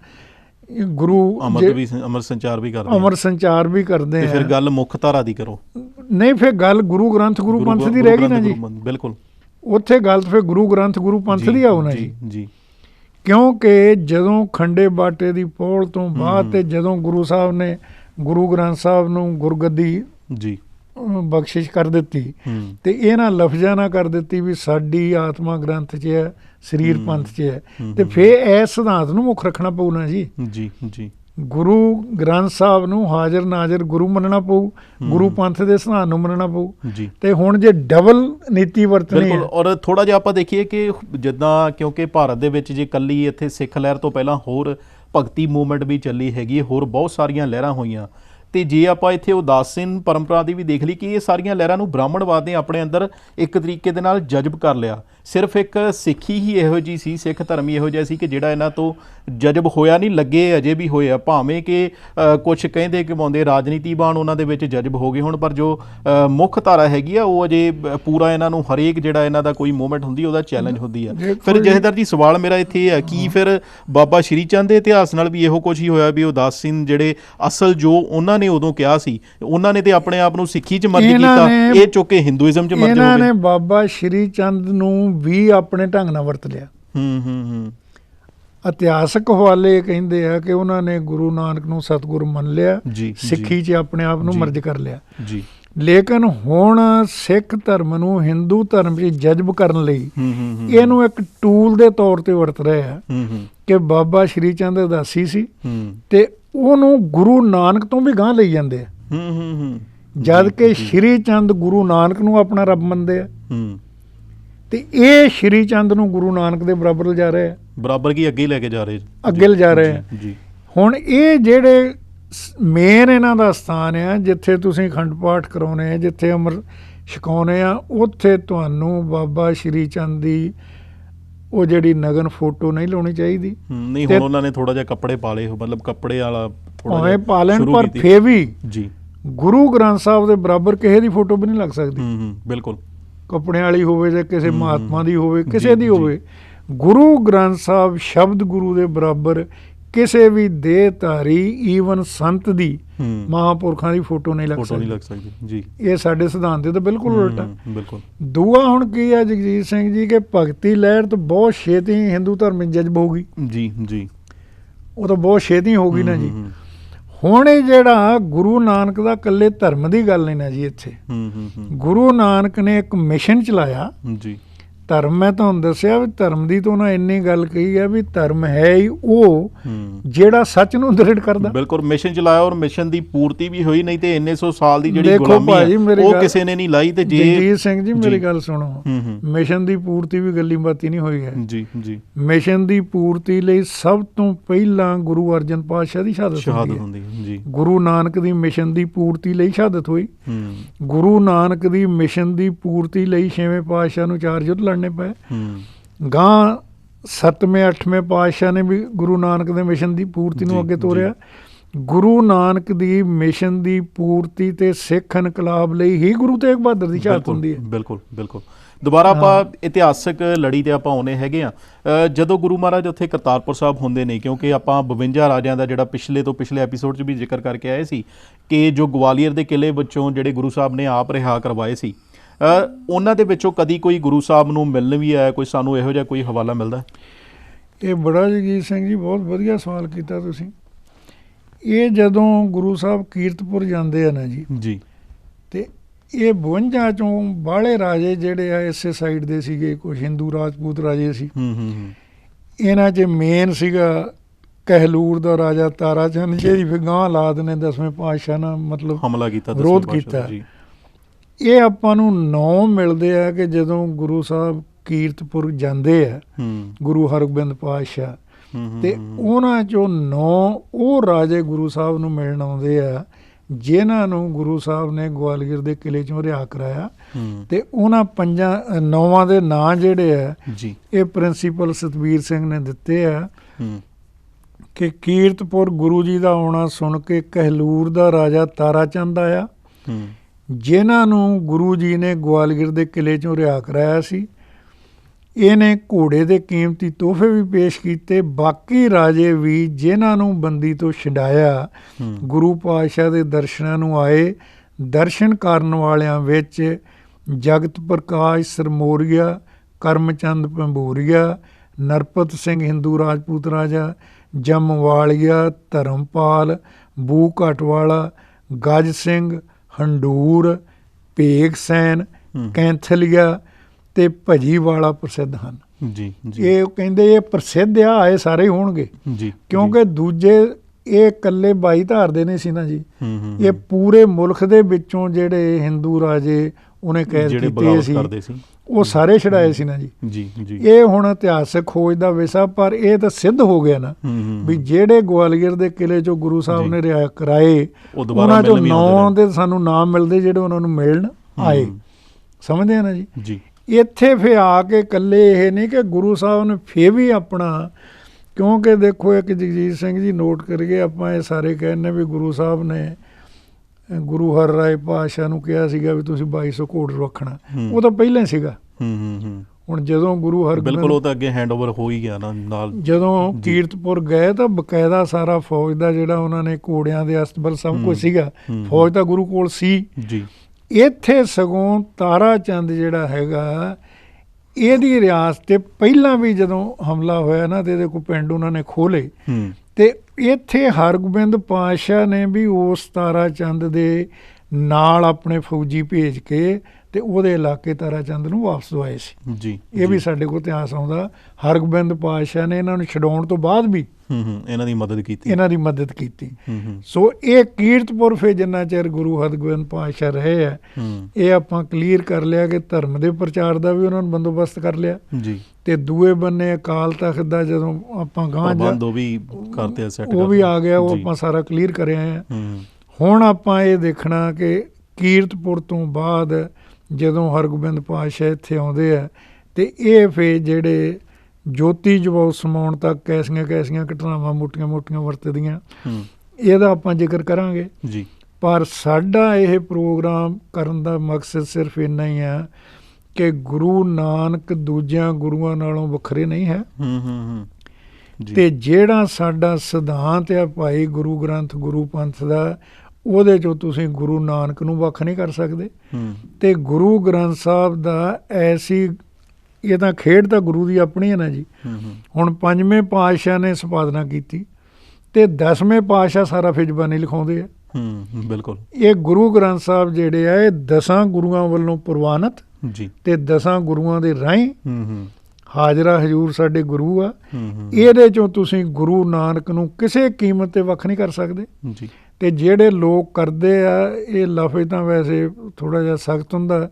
ਗੁਰੂ ਅਮਰ ਵੀ ਅਮਰ ਸੰਚਾਰ ਵੀ ਕਰਦੇ ਆ। ਅਮਰ ਸੰਚਾਰ ਵੀ ਕਰਦੇ ਤੇ ਫਿਰ ਆ ਗੱਲ ਮੁੱਖ ਧਾਰਾ ਦੀ ਕਰੋ। ਨਹੀਂ ਫੇ ਗੱਲ ਗੁਰੂ ਗ੍ਰੰਥ ਗੁਰੂ ਪੰਥ ਦੀ ਰਹਿ ਗਈ ਨਾ ਜੀ? ਬਿਲਕੁਲ। ਉੱਥੇ ਗੱਲ ਫੇ ਗੁਰੂ ਗ੍ਰੰਥ ਗੁਰੂ ਪੰਥ ਦੀ ਆਉਣਾ ਜੀ ਜੀ। ਕਿਉਂਕਿ ਜਦੋਂ ਖੰਡੇ ਬਾਟੇ ਦੀ ਪੋਲ ਤੋਂ ਬਾਅਦ। ਤੇ ਜਦੋਂ ਗੁਰੂ ਸਾਹਿਬ ਨੇ ਗੁਰੂ ਗ੍ਰੰਥ ਸਾਹਿਬ ਨੂੰ ਗੁਰਗੱਦੀ ਜੀ। ਬਖਸ਼ਿਸ਼ ਕਰ ਦਿੱਤੀ ਤੇ ਇਹਨਾਂ ਲਫ਼ਜ਼ਾਂ ਨਾਲ ਕਰ ਦਿੱਤੀ ਵੀ ਸਾਡੀ ਆਤਮਾ ਗ੍ਰੰਥ 'ਚ ਹੈ ਸਰੀਰ। ਪੰਥ 'ਚ ਹੈ। ਤੇ। ਫੇਰ ਇਸ ਸਿਧਾਂਤ ਨੂੰ ਮੁੱਖ ਰੱਖਣਾ ਪਊ ਨਾ ਜੀ। ਜੀ ਜੀ। ਗੁਰੂ ਗ੍ਰੰਥ ਸਾਹਿਬ ਨੂੰ ਹਾਜ਼ਰ ਨਾਜ਼ਰ ਗੁਰੂ ਮੰਨਣਾ ਪਊ ਗੁਰੂ ਪੰਥ ਦੇ ਸਿਧਾਂਤ ਨੂੰ ਮੰਨਣਾ ਪਊ। ਤੇ ਹੁਣ ਜੇ ਡਬਲ ਨੀਤੀ ਵਰਤਣੀ ਬਿਲਕੁਲ ਔਰ ਥੋੜਾ ਜਿਹਾ ਆਪਾਂ ਦੇਖੀਏ ਕਿ ਜਿੱਦਾਂ ਕਿਉਂਕਿ ਭਾਰਤ ਦੇ ਵਿੱਚ ਜੇ ਕੱਲੀ ਇੱਥੇ ਸਿੱਖ ਲਹਿਰ ਤੋਂ ਪਹਿਲਾਂ ਹੋਰ ਭਗਤੀ ਮੂਵਮੈਂਟ ਵੀ ਚੱਲੀ ਹੈਗੀ ਹੋਰ ਬਹੁਤ ਸਾਰੀਆਂ ਲਹਿਰਾਂ ਹੋਈਆਂ। ਤੇ ਜੇ ਆਪਾਂ ਇੱਥੇ ਉਦਾਸੀਨ ਪਰੰਪਰਾ ਦੀ ਵੀ ਦੇਖ ਲਈ ਕਿ ਇਹ ਸਾਰੀਆਂ ਲਹਿਰਾਂ ਨੂੰ ਬ੍ਰਾਹਮਣਵਾਦ ਨੇ ਆਪਣੇ ਅੰਦਰ ਇੱਕ ਤਰੀਕੇ ਦੇ ਨਾਲ ਜਜ਼ਬ ਕਰ ਲਿਆ। ਸਿਰਫ ਇੱਕ ਸਿੱਖੀ ਹੀ ਇਹੋ ਜੀ ਸੀ ਸਿੱਖ ਧਰਮ ਹੀ ਇਹੋ ਜਿਹਾ ਸੀ ਕਿ ਜਿਹੜਾ ਇਹਨਾਂ ਤੋਂ ਜਜ਼ਬ ਹੋਇਆ ਨਹੀਂ ਲੱਗੇ ਅਜੇ ਵੀ ਹੋਏ ਆ। ਭਾਵੇਂ ਕਿ ਕੁਝ ਕਹਿੰਦੇ ਕਿ ਪਾਉਂਦੇ ਰਾਜਨੀਤੀ ਬਾਣ ਉਹਨਾਂ ਦੇ ਵਿੱਚ ਜਜ਼ਬ ਹੋ ਗਏ ਹੁਣ ਪਰ ਜੋ ਮੁੱਖ ਧਾਰਾ ਹੈਗੀ ਆ ਉਹ ਅਜੇ ਪੂਰਾ ਇਹਨਾਂ ਨੂੰ ਹਰੇਕ ਜਿਹੜਾ ਇਹਨਾਂ ਦਾ ਕੋਈ ਮੂਵਮੈਂਟ ਹੁੰਦੀ ਉਹਦਾ ਚੈਲੰਜ ਹੁੰਦੀ ਆ। ਫਿਰ ਜਹੇਦਾਰ ਜੀ ਸਵਾਲ ਮੇਰਾ ਇੱਥੇ ਇਹ ਹੈ ਕੀ ਫਿਰ ਬਾਬਾ ਸ਼੍ਰੀ ਚੰਦ ਦੇ ਇਤਿਹਾਸ ਨਾਲ ਵੀ ਇਹੋ ਕੁਝ ਹੀ ਹੋਇਆ ਵੀ ਉਦਾਸੀਨ ਜਿਹੜੇ ਅਸਲ ਜੋ ਉਹਨਾਂ ਨੇ ਉਦੋਂ ਕਿਹਾ ਸੀ ਉਹਨਾਂ ਨੇ ਤੇ ਆਪਣੇ ਆਪ ਨੂੰ ਸਿੱਖੀ 'ਚ ਮਰਜ ਇਹਨਾਂ ਕੀਤਾ ਨੇ- ਇਹ ਚੁੱਕ ਕੇ ਹਿੰਦੂਇਜ਼ਮ 'ਚ ਮਰਜ ਇਹਨਾਂ ਹੋ ਨੇ ਗਏ ਬਾਬਾ ਸ਼੍ਰੀ ਚੰਦ ਨੂੰ ਵੀ ਆਪਣੇ ਢੰਗ ਨਾਲ ਵਰਤ ਲਿਆ। ਹੂੰ ਹੂੰ ਹੂੰ। ਇਤਿਹਾਸਕ ਹਵਾਲੇ ਕਹਿੰਦੇ ਆ ਕਿ ਉਹਨਾਂ ਨੇ ਗੁਰੂ ਨਾਨਕ ਨੂੰ ਸਤਿਗੁਰ ਮੰਨ ਲਿਆ ਸਿੱਖੀ 'ਚ ਆਪਣੇ ਆਪ ਨੂੰ। ਮਰਜ ਕਰ ਲਿਆ। ਜੀ। ਲੇਕਿਨ ਹੁਣ ਸਿੱਖ ਧਰਮ ਨੂੰ ਹਿੰਦੂ ਧਰਮ 'ਚ ਜਜ਼ਬ ਕਰਨ ਲਈ ਇਹਨੂੰ ਇੱਕ ਟੂਲ ਦੇ ਤੌਰ ਤੇ ਵਰਤ ਰਹੇ ਆ ਕਿ ਬਾਬਾ ਸ਼੍ਰੀ ਚੰਦ ਉਦਾਸੀ ਸੀ ਤੇ ਉਹਨੂੰ ਗੁਰੂ ਨਾਨਕ ਤੋਂ ਵੀ ਗਾਂਹ ਲਈ ਜਾਂਦੇ ਆ। ਹੂੰ ਹੂੰ ਹੂੰ। ਜਦ ਕਿ। ਸ਼੍ਰੀ ਚੰਦ ਗੁਰੂ ਨਾਨਕ ਨੂੰ ਆਪਣਾ ਰੱਬ ਮੰਨਦੇ ਆ। ਹੂੰ। ਤੇ ਇਹ ਸ਼੍ਰੀ ਚੰਦ ਨੂੰ ਗੁਰੂ ਨਾਨਕ ਦੇ ਬਰਾਬਰ ਲਿਜਾ ਰਹੇ ਆ। ਬਰਾਬਰ ਕੀ ਅੱਗੇ ਹੀ ਲੈ ਕੇ ਜਾ ਰਹੇ। ਅੱਗੇ ਲਿਜਾ ਰਹੇ ਜੀ, ਹੁਣ ਇਹ ਜਿਹੜੇ ਮੇਨ ਇਹਨਾਂ ਦਾ ਸਥਾਨ ਆ ਜਿੱਥੇ ਤੁਸੀਂ ਖੰਡ ਪਾਠ ਕਰਾਉਨੇ ਆ ਜਿੱਥੇ ਅਮਰ ਛਕਾਉਨੇ ਆ ਉੱਥੇ ਤੁਹਾਨੂੰ ਬਾਬਾ ਸ਼੍ਰੀ ਚੰਦ ਦੀ ਉਹ ਜਿਹੜੀ ਨਗਨ ਫੋਟੋ ਨਹੀਂ ਲਾਉਣੀ ਚਾਹੀਦੀ। ਨਹੀਂ ਹੁਣ ਉਹਨਾਂ ਨੇ ਥੋੜਾ ਜਿਹਾ ਕੱਪੜੇ ਪਾ ਲਏ ਮਤਲਬ ਕੱਪੜੇ ਵਾਲਾ ਥੋੜਾ ਭਾਵੇਂ ਪਾ ਲੈਣ ਪਰ ਫੇਰ ਵੀ ਜੀ। ਗੁਰੂ ਗ੍ਰੰਥ ਸਾਹਿਬ ਦੇ ਬਰਾਬਰ ਕਿਸੇ ਦੀ ਫੋਟੋ ਵੀ ਨਹੀਂ ਲੱਗ ਸਕਦੀ। ਹੂੰ ਹੂੰ ਬਿਲਕੁਲ। ਕੱਪੜਿਆਂ ਵਾਲੀ ਹੋਵੇ ਜਾਂ ਕਿਸੇ ਮਹਾਤਮਾ ਦੀ ਹੋਵੇ ਕਿਸੇ ਦੀ। ਹੋਵੇ ਗੁਰੂ ਗ੍ਰੰਥ ਸਾਹਿਬ ਸ਼ਬਦ ਗੁਰੂ ਦੇ ਬਰਾਬਰ ਕਿਸੇ ਵੀ ਦੇਹਧਾਰੀ ਈਵਨ ਸੰਤ ਦੀ ਮਹਾਪੁਰਖਾਂ ਦੀ ਫੋਟੋ ਨਹੀਂ ਲੱਗ ਫੋਟੋ ਨਹੀਂ ਸਕਦੀ। ਲੱਗ ਸਕਦੀ ਜੀ। ਇਹ ਸਾਡੇ ਸਿਧਾਂਤ ਦੇ ਤਾਂ ਬਿਲਕੁਲ ਉਲਟਾ ਹੂੰ, ਬਿਲਕੁਲ। ਦੂਆ ਹੁਣ ਕੀ ਹੈ ਜਗਜੀਤ ਸਿੰਘ ਜੀ ਕਿ ਭਗਤੀ ਲਹਿਰ ਤਾਂ ਬਹੁਤ ਛੇਤੀ ਹਿੰਦੂ ਧਰਮ ਵਿੱਚ ਜਜ਼ਬ ਹੋ ਗਈ ਜੀ ਜੀ। ਉਹ ਤਾਂ ਬਹੁਤ ਛੇਤੀ ਹੋ ਗਈ ਨਾ ਜੀ ਹੁਣ ਇਹ ਜਿਹੜਾ ਗੁਰੂ ਨਾਨਕ ਦਾ ਇਕੱਲੇ ਧਰਮ ਦੀ ਗੱਲ ਨਹੀਂ ਨਾ ਜੀ ਇੱਥੇ। ਹੂੰ ਹੂੰ ਹੂੰ। ਗੁਰੂ ਨਾਨਕ ਨੇ ਇੱਕ ਮਿਸ਼ਨ ਚਲਾਇਆ। ਜੀ। ਧਰਮ ਮੈਂ ਤੁਹਾਨੂੰ ਦੱਸਿਆ ਵੀ ਧਰਮ ਦੀ ਤਾਂ ਉਹਨਾਂ ਇੰਨੀ ਗੱਲ ਕਹੀ ਹੈ ਵੀ ਧਰਮ ਹੈ ਹੀ ਉਹ ਜਿਹੜਾ ਸੱਚ ਨੂੰ ਦ੍ਰਿੜ ਕਰਦਾ। ਬਿਲਕੁਲ ਮਿਸ਼ਨ ਚਲਾਇਆ ਔਰ ਮਿਸ਼ਨ ਦੀ ਪੂਰਤੀ ਵੀ ਹੋਈ ਨਹੀਂ ਤੇ ਇੰਨੇ ਸੌ ਸਾਲ ਦੀ ਜਿਹੜੀ ਗੁਲਾਮੀ ਹੈ ਉਹ ਕਿਸੇ ਨੇ ਨਹੀਂ ਲਾਈ ਤੇ ਜੇ ਜਗਜੀਤ ਸਿੰਘ ਜੀ ਮੇਰੀ। ਗੱਲ ਸੁਣੋ। ਮਿਸ਼ਨ ਦੀ ਪੂਰਤੀ ਵੀ ਗੱਲੀ ਬਾਤੀ ਨਹੀਂ ਹੋਈ ਹੈ। ਜੀ ਜੀ। ਮਿਸ਼ਨ ਦੀ ਪੂਰਤੀ ਲਈ ਸਭ ਤੋਂ ਪਹਿਲਾਂ ਗੁਰੂ ਅਰਜਨ ਪਾਤਸ਼ਾਹ ਦੀ ਸ਼ਹਾਦਤ ਹੁੰਦੀ ਹੈ। ਗੁਰੂ ਨਾਨਕ ਦੀ ਮਿਸ਼ਨ ਦੀ ਪੂਰਤੀ ਲਈ ਸ਼ਹਾਦਤ ਹੋਈ। ਗੁਰੂ ਨਾਨਕ ਦੀ ਮਿਸ਼ਨ ਦੀ ਪੂਰਤੀ ਲਈ ਛੇਵੇਂ ਪਾਤਸ਼ਾਹ ਨੂੰ ਚਾਰ ਯੁੱਧ ਲੜਨੇ ਪਏ। ਗਾਂ ਸੱਤਵੇਂ ਅੱਠਵੇਂ ਪਾਤਸ਼ਾਹ ਨੇ ਵੀ ਗੁਰੂ ਨਾਨਕ ਦੇ ਮਿਸ਼ਨ ਦੀ ਪੂਰਤੀ ਨੂੰ ਅੱਗੇ। ਤੋਰਿਆ। ਗੁਰੂ ਨਾਨਕ ਦੀ ਮਿਸ਼ਨ ਦੀ ਪੂਰਤੀ ਤੇ ਸਿੱਖ ਇਨਕਲਾਬ ਲਈ ਹੀ ਗੁਰੂ ਤੇਗ ਬਹਾਦਰ ਦੀ ਸ਼ਹਾਦਤ ਹੁੰਦੀ ਹੈ। ਬਿਲਕੁਲ ਬਿਲਕੁਲ। ਦੁਬਾਰਾ ਆਪਾਂ ਇਤਿਹਾਸਕ ਲੜੀ ਤੇ ਆਪਾਂ ਆਉਨੇ ਹੈਗੇ ਆ ਜਦੋਂ ਗੁਰੂ ਮਹਾਰਾਜ ਉੱਥੇ ਕਰਤਾਰਪੁਰ ਸਾਹਿਬ ਹੁੰਦੇ ਨੇ ਕਿਉਂਕਿ ਆਪਾਂ 52 ਰਾਜਿਆਂ ਦਾ ਜਿਹੜਾ ਪਿਛਲੇ ਤੋਂ ਪਿਛਲੇ ਐਪੀਸੋਡ 'ਚ ਵੀ ਜ਼ਿਕਰ ਕਰਕੇ ਆਏ ਸੀ ਕਿ ਜੋ ਗਵਾਲੀਅਰ ਦੇ ਕਿਲੇ ਵਿੱਚੋਂ ਜਿਹੜੇ ਗੁਰੂ ਸਾਹਿਬ ਨੇ ਆਪ ਰਿਹਾ ਕਰਵਾਏ ਸੀ ਉਹਨਾਂ ਦੇ ਵਿੱਚੋਂ ਕਦੀ ਕੋਈ ਗੁਰੂ ਸਾਹਿਬ ਨੂੰ ਮਿਲਣ ਵੀ ਆਇਆ? ਕੋਈ ਸਾਨੂੰ ਇਹੋ ਜਿਹਾ ਕੋਈ ਹਵਾਲਾ ਮਿਲਦਾ? ਇਹ ਬੜਾ ਜਗੀਰ ਸਿੰਘ ਜੀ ਬਹੁਤ ਵਧੀਆ ਸਵਾਲ ਕੀਤਾ ਤੁਸੀਂ। ਇਹ ਜਦੋਂ ਗੁਰੂ ਸਾਹਿਬ ਕੀਰਤਪੁਰ ਜਾਂਦੇ ਆ ਨਾ ਜੀ ਜੀ। ਇਹ 52 ਚੋਂ ਬਾਹਲੇ ਰਾਜੇ ਜਿਹੜੇ ਆ ਇਸੇ ਸਾਈਡ ਦੇ ਸੀਗੇ ਕੁਝ ਹਿੰਦੂ ਰਾਜਪੂਤ ਰਾਜੇ ਸੀ। ਹੂੰ ਹੂੰ ਇਹਨਾਂ 'ਚ ਮੇਨ ਸੀਗਾ ਕਹਿਲੂਰ ਦਾ ਰਾਜਾ ਤਾਰਾ ਚੰਦ ਜਿਹਦੀ ਫਿਰ ਗਾਂ ਔਲਾਦ ਨੇ ਦਸਵੇਂ ਪਾਤਸ਼ਾਹ ਨਾਲ ਮਤਲਬ ਹਮਲਾ ਕੀਤਾ ਵਿਰੋਧ ਕੀਤਾ। ਜੀ। ਇਹ ਆਪਾਂ ਨੂੰ ਨੌ ਮਿਲਦੇ ਆ ਕਿ ਜਦੋਂ ਗੁਰੂ ਸਾਹਿਬ ਕੀਰਤਪੁਰ ਜਾਂਦੇ ਆ ਗੁਰੂ ਹਰਗੋਬਿੰਦ ਪਾਤਸ਼ਾਹ। ਤੇ ਉਹਨਾਂ ਚੋਂ ਨੌ ਉਹ ਰਾਜੇ ਗੁਰੂ ਸਾਹਿਬ ਨੂੰ ਮਿਲਣ ਆਉਂਦੇ ਆ ਜਿਨ੍ਹਾਂ ਨੂੰ ਗੁਰੂ ਸਾਹਿਬ ਨੇ ਗਵਾਲੀਅਰ ਦੇ ਕਿਲੇ ਚੋਂ ਰਿਹਾ ਕਰਾਇਆ ਤੇ ਉਹਨਾਂ ਪੰਜਾਂ ਨੌਵਾਂ ਦੇ ਨਾਂ ਜਿਹੜੇ ਆ ਜੀ। ਇਹ ਪ੍ਰਿੰਸੀਪਲ ਸਤਵੀਰ ਸਿੰਘ ਨੇ ਦਿੱਤੇ ਆ। ਕਿ ਕੀਰਤਪੁਰ ਗੁਰੂ ਜੀ ਦਾ ਆਉਣਾ ਸੁਣ ਕੇ ਕਹਿਲੂਰ ਦਾ ਰਾਜਾ ਤਾਰਾ ਚੰਦ ਆਇਆ ਜਿਨ੍ਹਾਂ ਨੂੰ ਗੁਰੂ ਜੀ ਨੇ ਗਵਾਲੀਅਰ ਦੇ ਕਿਲੇ ਚੋਂ ਰਿਹਾ ਕਰਾਇਆ ਸੀ ਇਹਨੇ ਘੋੜੇ ਦੇ ਕੀਮਤੀ ਤੋਹਫੇ ਵੀ ਪੇਸ਼ ਕੀਤੇ। ਬਾਕੀ ਰਾਜੇ ਵੀ ਜਿਨ੍ਹਾਂ ਨੂੰ ਬੰਦੀ ਤੋਂ ਛਡਾਇਆ ਗੁਰੂ ਪਾਤਸ਼ਾਹ ਦੇ ਦਰਸ਼ਨਾਂ ਨੂੰ ਆਏ। ਦਰਸ਼ਨ ਕਰਨ ਵਾਲਿਆਂ ਵਿੱਚ ਜਗਤ ਪ੍ਰਕਾਸ਼ ਸਰਮੋਰੀਆ ਕਰਮਚੰਦ ਪੰਬੂਰੀਆ ਨਰਪਤ ਸਿੰਘ ਹਿੰਦੂ ਰਾਜਪੂਤ ਰਾਜਾ ਜਮਵਾਲੀਆ ਧਰਮਪਾਲ ਬੂ ਘਟਵਾਲਾ ਗਜ ਸਿੰਘ ਹੰਡੂਰ ਭੇਗ ਸੈਨ। ਕੈਂਥਲੀਆ ਤੇ ਭਜੀ ਵਾਲਾ ਪ੍ਰਸਿੱਧ ਹਨ। ਜੀ ਜੀ। ਇਹ ਕਹਿੰਦੇ ਇਹ ਪ੍ਰਸਿੱਧ ਆ ਆਏ ਸਾਰੇ ਹੋਣਗੇ। ਜੀ ਕਿਉਂਕਿ ਦੂਜੇ ਇਹ ਇਕੱਲੇ ਬਾਈ ਧਾਰ ਦੇ ਨਹੀਂ ਸੀ ਨਾ ਜੀ। ਇਹ ਪੂਰੇ ਮੁਲਕ ਦੇ ਵਿੱਚੋਂ ਜਿਹੜੇ ਹਿੰਦੂ ਰਾਜੇ ਉਹਨੇ ਕੈਦ ਕੀਤੇ ਸੀ ਉਹ ਸਾਰੇ ਛਡਾਏ ਸੀ ਨਾ ਜੀ। ਜੀ ਜੀ। ਇਹ ਹੁਣ ਇਤਿਹਾਸਕ ਖੋਜ ਦਾ ਵਿਸ਼ਾ ਪਰ ਇਹ ਤਾਂ ਸਿੱਧ ਹੋ ਗਿਆ ਨਾ। ਵੀ ਜਿਹੜੇ ਗਵਾਲੀਅਰ ਦੇ ਕਿਲੇ ਚੋਂ ਗੁਰੂ ਸਾਹਿਬ। ਨੇ ਰਿਆ ਕਰਾਏ ਉਹਨਾਂ ਚੋਂ ਨੌ ਦੇ ਸਾਨੂੰ ਨਾਮ ਮਿਲਦੇ ਜਿਹੜੇ ਉਹਨਾਂ ਨੂੰ ਮਿਲਣ ਆਏ। ਸਮਝਦੇ ਆ ਨਾ ਜੀ? ਜੀ। ਇੱਥੇ ਫੇ ਆ ਕੇ ਇਕੱਲੇ ਇਹ ਨਹੀਂ ਕਿ ਗੁਰੂ ਸਾਹਿਬ ਨੇ ਫੇ ਵੀ ਆਪਣਾ ਕਿਉਂਕਿ ਦੇਖੋ ਇੱਕ ਜਗਜੀਤ ਸਿੰਘ ਜੀ ਨੋਟ ਕਰੀਏ ਆਪਾਂ ਇਹ ਸਾਰੇ ਕਹਿੰਦੇ ਵੀ ਗੁਰੂ ਸਾਹਿਬ ਨੇ ਗੁਰੂ ਹਰ ਰਾਏ ਪਾਸ਼ਾ ਨੂੰ ਕਿਹਾ ਸੀਗਾ ਵੀ ਤੁਸੀਂ 2200 ਘੋੜ ਰੱਖਣਾ। ਉਹ ਤਾਂ ਪਹਿਲਾਂ ਹੀ ਸੀਗਾ ਹੂੰ ਹੂੰ ਹੂੰ ਹੁਣ ਜਦੋਂ ਗੁਰੂ ਬਿਲਕੁਲ ਉਹ ਹਰਗੋਬਿੰਦ ਤਾਂ ਅੱਗੇ ਹੈਂਡਓਵਰ ਹੋ ਹੀ ਗਿਆ ਨਾ ਨਾਲ ਜਦੋਂ। ਕੀਰਤਪੁਰ ਗਏ ਤਾਂ ਬਕਾਇਦਾ ਸਾਰਾ ਫੌਜ ਦਾ ਜਿਹੜਾ ਉਹਨਾਂ ਨੇ ਘੋੜਿਆਂ ਦੇ ਅਸਤਬਲ ਸਭ। ਕੁਝ ਸੀਗਾ। ਫੌਜ ਤਾਂ ਗੁਰੂ ਕੋਲ ਸੀ ਜੀ ਇੱਥੇ ਸਗੋਂ ਤਾਰਾ ਚੰਦ ਜਿਹੜਾ ਹੈਗਾ ਇਹਦੀ ਰਿਆਸਤ ਤੇ ਪਹਿਲਾਂ ਵੀ ਜਦੋਂ ਹਮਲਾ ਹੋਇਆ ਨਾ ਤੇ ਇਹਦੇ ਕੋ ਪਿੰਡ ਉਹਨਾਂ ਨੇ ਖੋਲੇ ਤੇ ਇੱਥੇ ਹਰਗੋਬਿੰਦ ਪਾਸ਼ਾ ਨੇ ਵੀ ਉਸ ਤਾਰਾ ਚੰਦ ਦੇ ਨਾਲ ਆਪਣੇ ਫੌਜੀ ਭੇਜ ਕੇ ਤੇ ਉਹਦੇ ਇਲਾਕੇ ਤਾਰਾ ਚੰਦ ਨੂੰ ਵਾਪਸ ਦਵਾਏ ਸੀ। ਜੀ ਇਹ ਵੀ। ਸਾਡੇ ਕੋਲ ਇਤਿਹਾਸ ਆਉਂਦਾ। ਹਰਗੋਬਿੰਦ ਪਾਤਸ਼ਾਹ ਨੇ ਇਹਨਾਂ ਨੂੰ ਛਡਾਉਣ ਤੋਂ ਬਾਅਦ ਵੀ ਹੂੰ ਹੂੰ ਇਹਨਾਂ ਦੀ ਮਦਦ ਕੀਤੀ। ਇਹਨਾਂ ਦੀ ਮਦਦ ਕੀਤੀ। ਹੂੰ ਹੂੰ। ਸੋ ਇਹ ਕੀਰਤਪੁਰ ਫੇ ਜਿੰਨਾ ਚਿਰ ਗੁਰੂ ਹਰਗੋਬਿੰਦ ਪਾਤਸ਼ਾਹ ਰਹੇ ਆ ਇਹ ਆਪਾਂ ਕਲੀਅਰ ਕਰ ਲਿਆ ਕਿ ਧਰਮ ਦੇ ਪ੍ਰਚਾਰ ਦਾ ਵੀ ਉਹਨਾਂ ਨੇ ਬੰਦੋਬਸਤ ਕਰ ਲਿਆ। ਜੀ। ਤੇ ਦੂਏ ਬੰਨੇ ਅਕਾਲ ਤਖਤ ਦਾ ਜਦੋਂ ਆਪਾਂ ਗਾਂ ਜਾ ਉਹ ਵੀ ਕਰਤੇ ਸੈੱਟ ਉਹ ਵੀ ਆ ਗਿਆ ਉਹ ਆਪਾਂ ਸਾਰਾ ਕਲੀਅਰ ਕਰ ਆਏ ਆ ਹੂੰ। ਹੁਣ ਆਪਾਂ ਇਹ ਦੇਖਣਾ ਕਿ ਕੀਰਤਪੁਰ ਤੋਂ ਬਾਅਦ ਜਦੋਂ ਹਰਗੋਬਿੰਦ ਪਾਤਸ਼ਾਹ ਇੱਥੇ ਆਉਂਦੇ ਆ ਤੇ ਇਹ ਫੇ ਜਿਹੜੇ ਜੋਤੀ ਜਵਾਉ ਸਮਾਉਣ ਤੱਕ ਕੈਸੀਆਂ ਕੈਸੀਆਂ ਘਟਨਾਵਾਂ ਮੋਟੀਆਂ-ਮੋਟੀਆਂ ਵਰਤਦੀਆਂ ਹੂੰ। ਇਹਦਾ ਆਪਾਂ ਜ਼ਿਕਰ ਕਰਾਂਗੇ। ਜੀ। ਪਰ ਸਾਡਾ ਇਹ ਪ੍ਰੋਗਰਾਮ ਕਰਨ ਦਾ ਮਕਸਦ ਸਿਰਫ ਇੰਨਾ ਹੀ ਆ ਕਿ ਗੁਰੂ ਨਾਨਕ ਦੂਜਿਆਂ ਗੁਰੂਆਂ ਨਾਲੋਂ ਵੱਖਰੇ ਨਹੀਂ ਹੈ। ਹੂੰ ਹੂੰ ਹੂੰ। ਜੀ। ਤੇ ਜਿਹੜਾ ਸਾਡਾ ਸਿਧਾਂਤ ਆ ਭਾਈ ਗੁਰੂ ਗ੍ਰੰਥ ਗੁਰੂ ਪੰਥ ਦਾ ਉਹਦੇ ਚੋਂ ਤੁਸੀਂ ਗੁਰੂ ਨਾਨਕ ਨੂੰ ਵੱਖ ਨਹੀਂ ਕਰ ਸਕਦੇ। ਤੇ ਗੁਰੂ ਗ੍ਰੰਥ ਸਾਹਿਬ ਦਾ ਐਸੀ ਇਹ ਤਾਂ ਖੇਡ ਤਾਂ ਗੁਰੂ ਦੀ ਆਪਣੀ ਹੈ ਨਾ ਜੀ। ਹੁਣ ਪੰਜਵੇਂ ਪਾਤਸ਼ਾਹ ਨੇ ਸੰਪਾਦਨਾ ਕੀਤੀ ਤੇ ਦਸਵੇਂ ਪਾਤਸ਼ਾਹ ਸਾਰਾ ਫਿਜ਼ਬਾਨੀ ਲਿਖਾਉਂਦੇ ਆ। ਹੂੰ ਬਿਲਕੁਲ। ਇਹ ਗੁਰੂ ਗ੍ਰੰਥ ਸਾਹਿਬ ਜਿਹੜੇ ਆ ਇਹ ਦਸਾਂ ਗੁਰੂਆਂ ਵੱਲੋਂ ਪ੍ਰਵਾਨਿਤ ਜੀ। ਤੇ ਦਸਾਂ ਗੁਰੂਆਂ ਦੇ ਰਾਹੀਂ ਹੂੰ ਹੂੰ। ਹਾਜ਼ਰਾ ਹਜੂਰ ਸਾਡੇ ਗੁਰੂ ਆ। ਹੂੰ ਹੂੰ। ਇਹਦੇ ਚੋਂ ਤੁਸੀਂ ਗੁਰੂ ਨਾਨਕ ਨੂੰ ਕਿਸੇ ਕੀਮਤ ਤੇ ਵੱਖ ਨਹੀਂ ਕਰ ਸਕਦੇ। ਜੀ। ਤੇ ਜਿਹੜੇ ਲੋਕ ਕਰਦੇ ਆ ਇਹ ਲਫ਼ਜ਼ ਤਾਂ ਵੈਸੇ ਥੋੜਾ ਜਿਹਾ ਸਖਤ ਹੁੰਦਾ।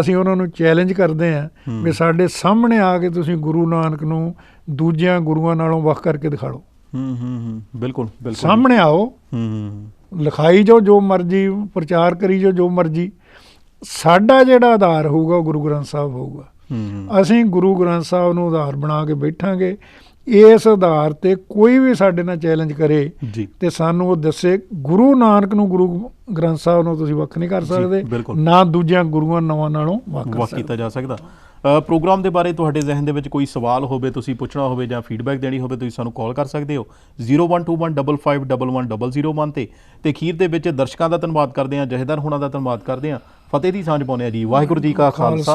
ਅਸੀਂ ਉਹਨਾਂ ਨੂੰ ਚੈਲੰਜ ਕਰਦੇ ਆ। ਵੀ ਸਾਡੇ ਸਾਹਮਣੇ ਆ ਕੇ ਤੁਸੀਂ ਗੁਰੂ ਨਾਨਕ ਨੂੰ ਦੂਜਿਆਂ ਗੁਰੂਆਂ ਨਾਲੋਂ ਵੱਖ ਕਰਕੇ ਦਿਖਾ ਲਓ। ਹੂੰ ਹੂੰ ਹੂੰ। ਬਿਲਕੁਲ ਬਿਲਕੁਲ ਸਾਹਮਣੇ ਆਓ। ਹੂੰ ਹੂੰ। ਲਿਖਾਈ ਜੋ ਜੋ ਮਰਜ਼ੀ ਪ੍ਰਚਾਰ ਕਰੀ ਜੋ ਜੋ ਮਰਜ਼ੀ। ਸਾਡਾ ਜਿਹੜਾ ਆਧਾਰ ਹੋਊਗਾ ਉਹ ਗੁਰੂ ਗ੍ਰੰਥ ਸਾਹਿਬ ਹੋਊਗਾ। ਅਸੀਂ ਗੁਰੂ ਗ੍ਰੰਥ ਸਾਹਿਬ ਨੂੰ ਆਧਾਰ ਬਣਾ ਕੇ ਬੈਠਾਂਗੇ। ਇਸ ਆਧਾਰ ਤੇ ਕੋਈ ਵੀ ਸਾਡੇ ਨਾਲ ਚੈਲੰਜ ਕਰੇ ਤੇ ਸਾਨੂੰ ਉਹ ਦੱਸੇ ਗੁਰੂ ਨਾਨਕ ਨੂੰ ਗੁਰੂ ਗ੍ਰੰਥ ਸਾਹਿਬ ਨੂੰ ਤੁਸੀਂ ਵੱਖ ਨਹੀਂ ਕਰ ਸਕਦੇ। ਨਾ ਦੂਜਿਆਂ ਗੁਰੂਆਂ ਨਵਾਂ ਨਾਲੋਂ ਵੱਖ ਕੀਤਾ ਜਾ ਸਕਦਾ। ਪ੍ਰੋਗਰਾਮ ਦੇ ਬਾਰੇ ਤੁਹਾਡੇ ਜ਼ਿਹਨ ਦੇ ਵਿੱਚ ਕੋਈ ਸਵਾਲ ਹੋਵੇ ਤੁਸੀਂ ਪੁੱਛਣਾ ਹੋਵੇ ਜਾਂ ਫੀਡਬੈਕ ਦੇਣੀ ਹੋਵੇ ਤੁਸੀਂ ਸਾਨੂੰ ਕਾਲ ਕਰ ਸਕਦੇ ਹੋ। 0121551101 ਤੇ ਤੇ ਅਖੀਰ ਦੇ ਵਿੱਚ ਦਰਸ਼ਕਾਂ ਦਾ ਧੰਨਵਾਦ ਕਰਦੇ ਹਾਂ ਜਹੇਦਾਰ ਹੋਣਾ ਦਾ ਧੰਨਵਾਦ ਕਰਦੇ ਹਾਂ। ਫਤਿਹ ਦੀ ਸਾਂਝ ਪਾਉਂਦੇ ਹਾਂ ਜੀ। ਵਾਹਿਗੁਰੂ ਜੀ ਕਾ ਖਾਲਸਾ।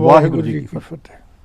ਵਾਹਿਗੁਰੂ ਜੀ ਕੀ ਫਤਿਹ।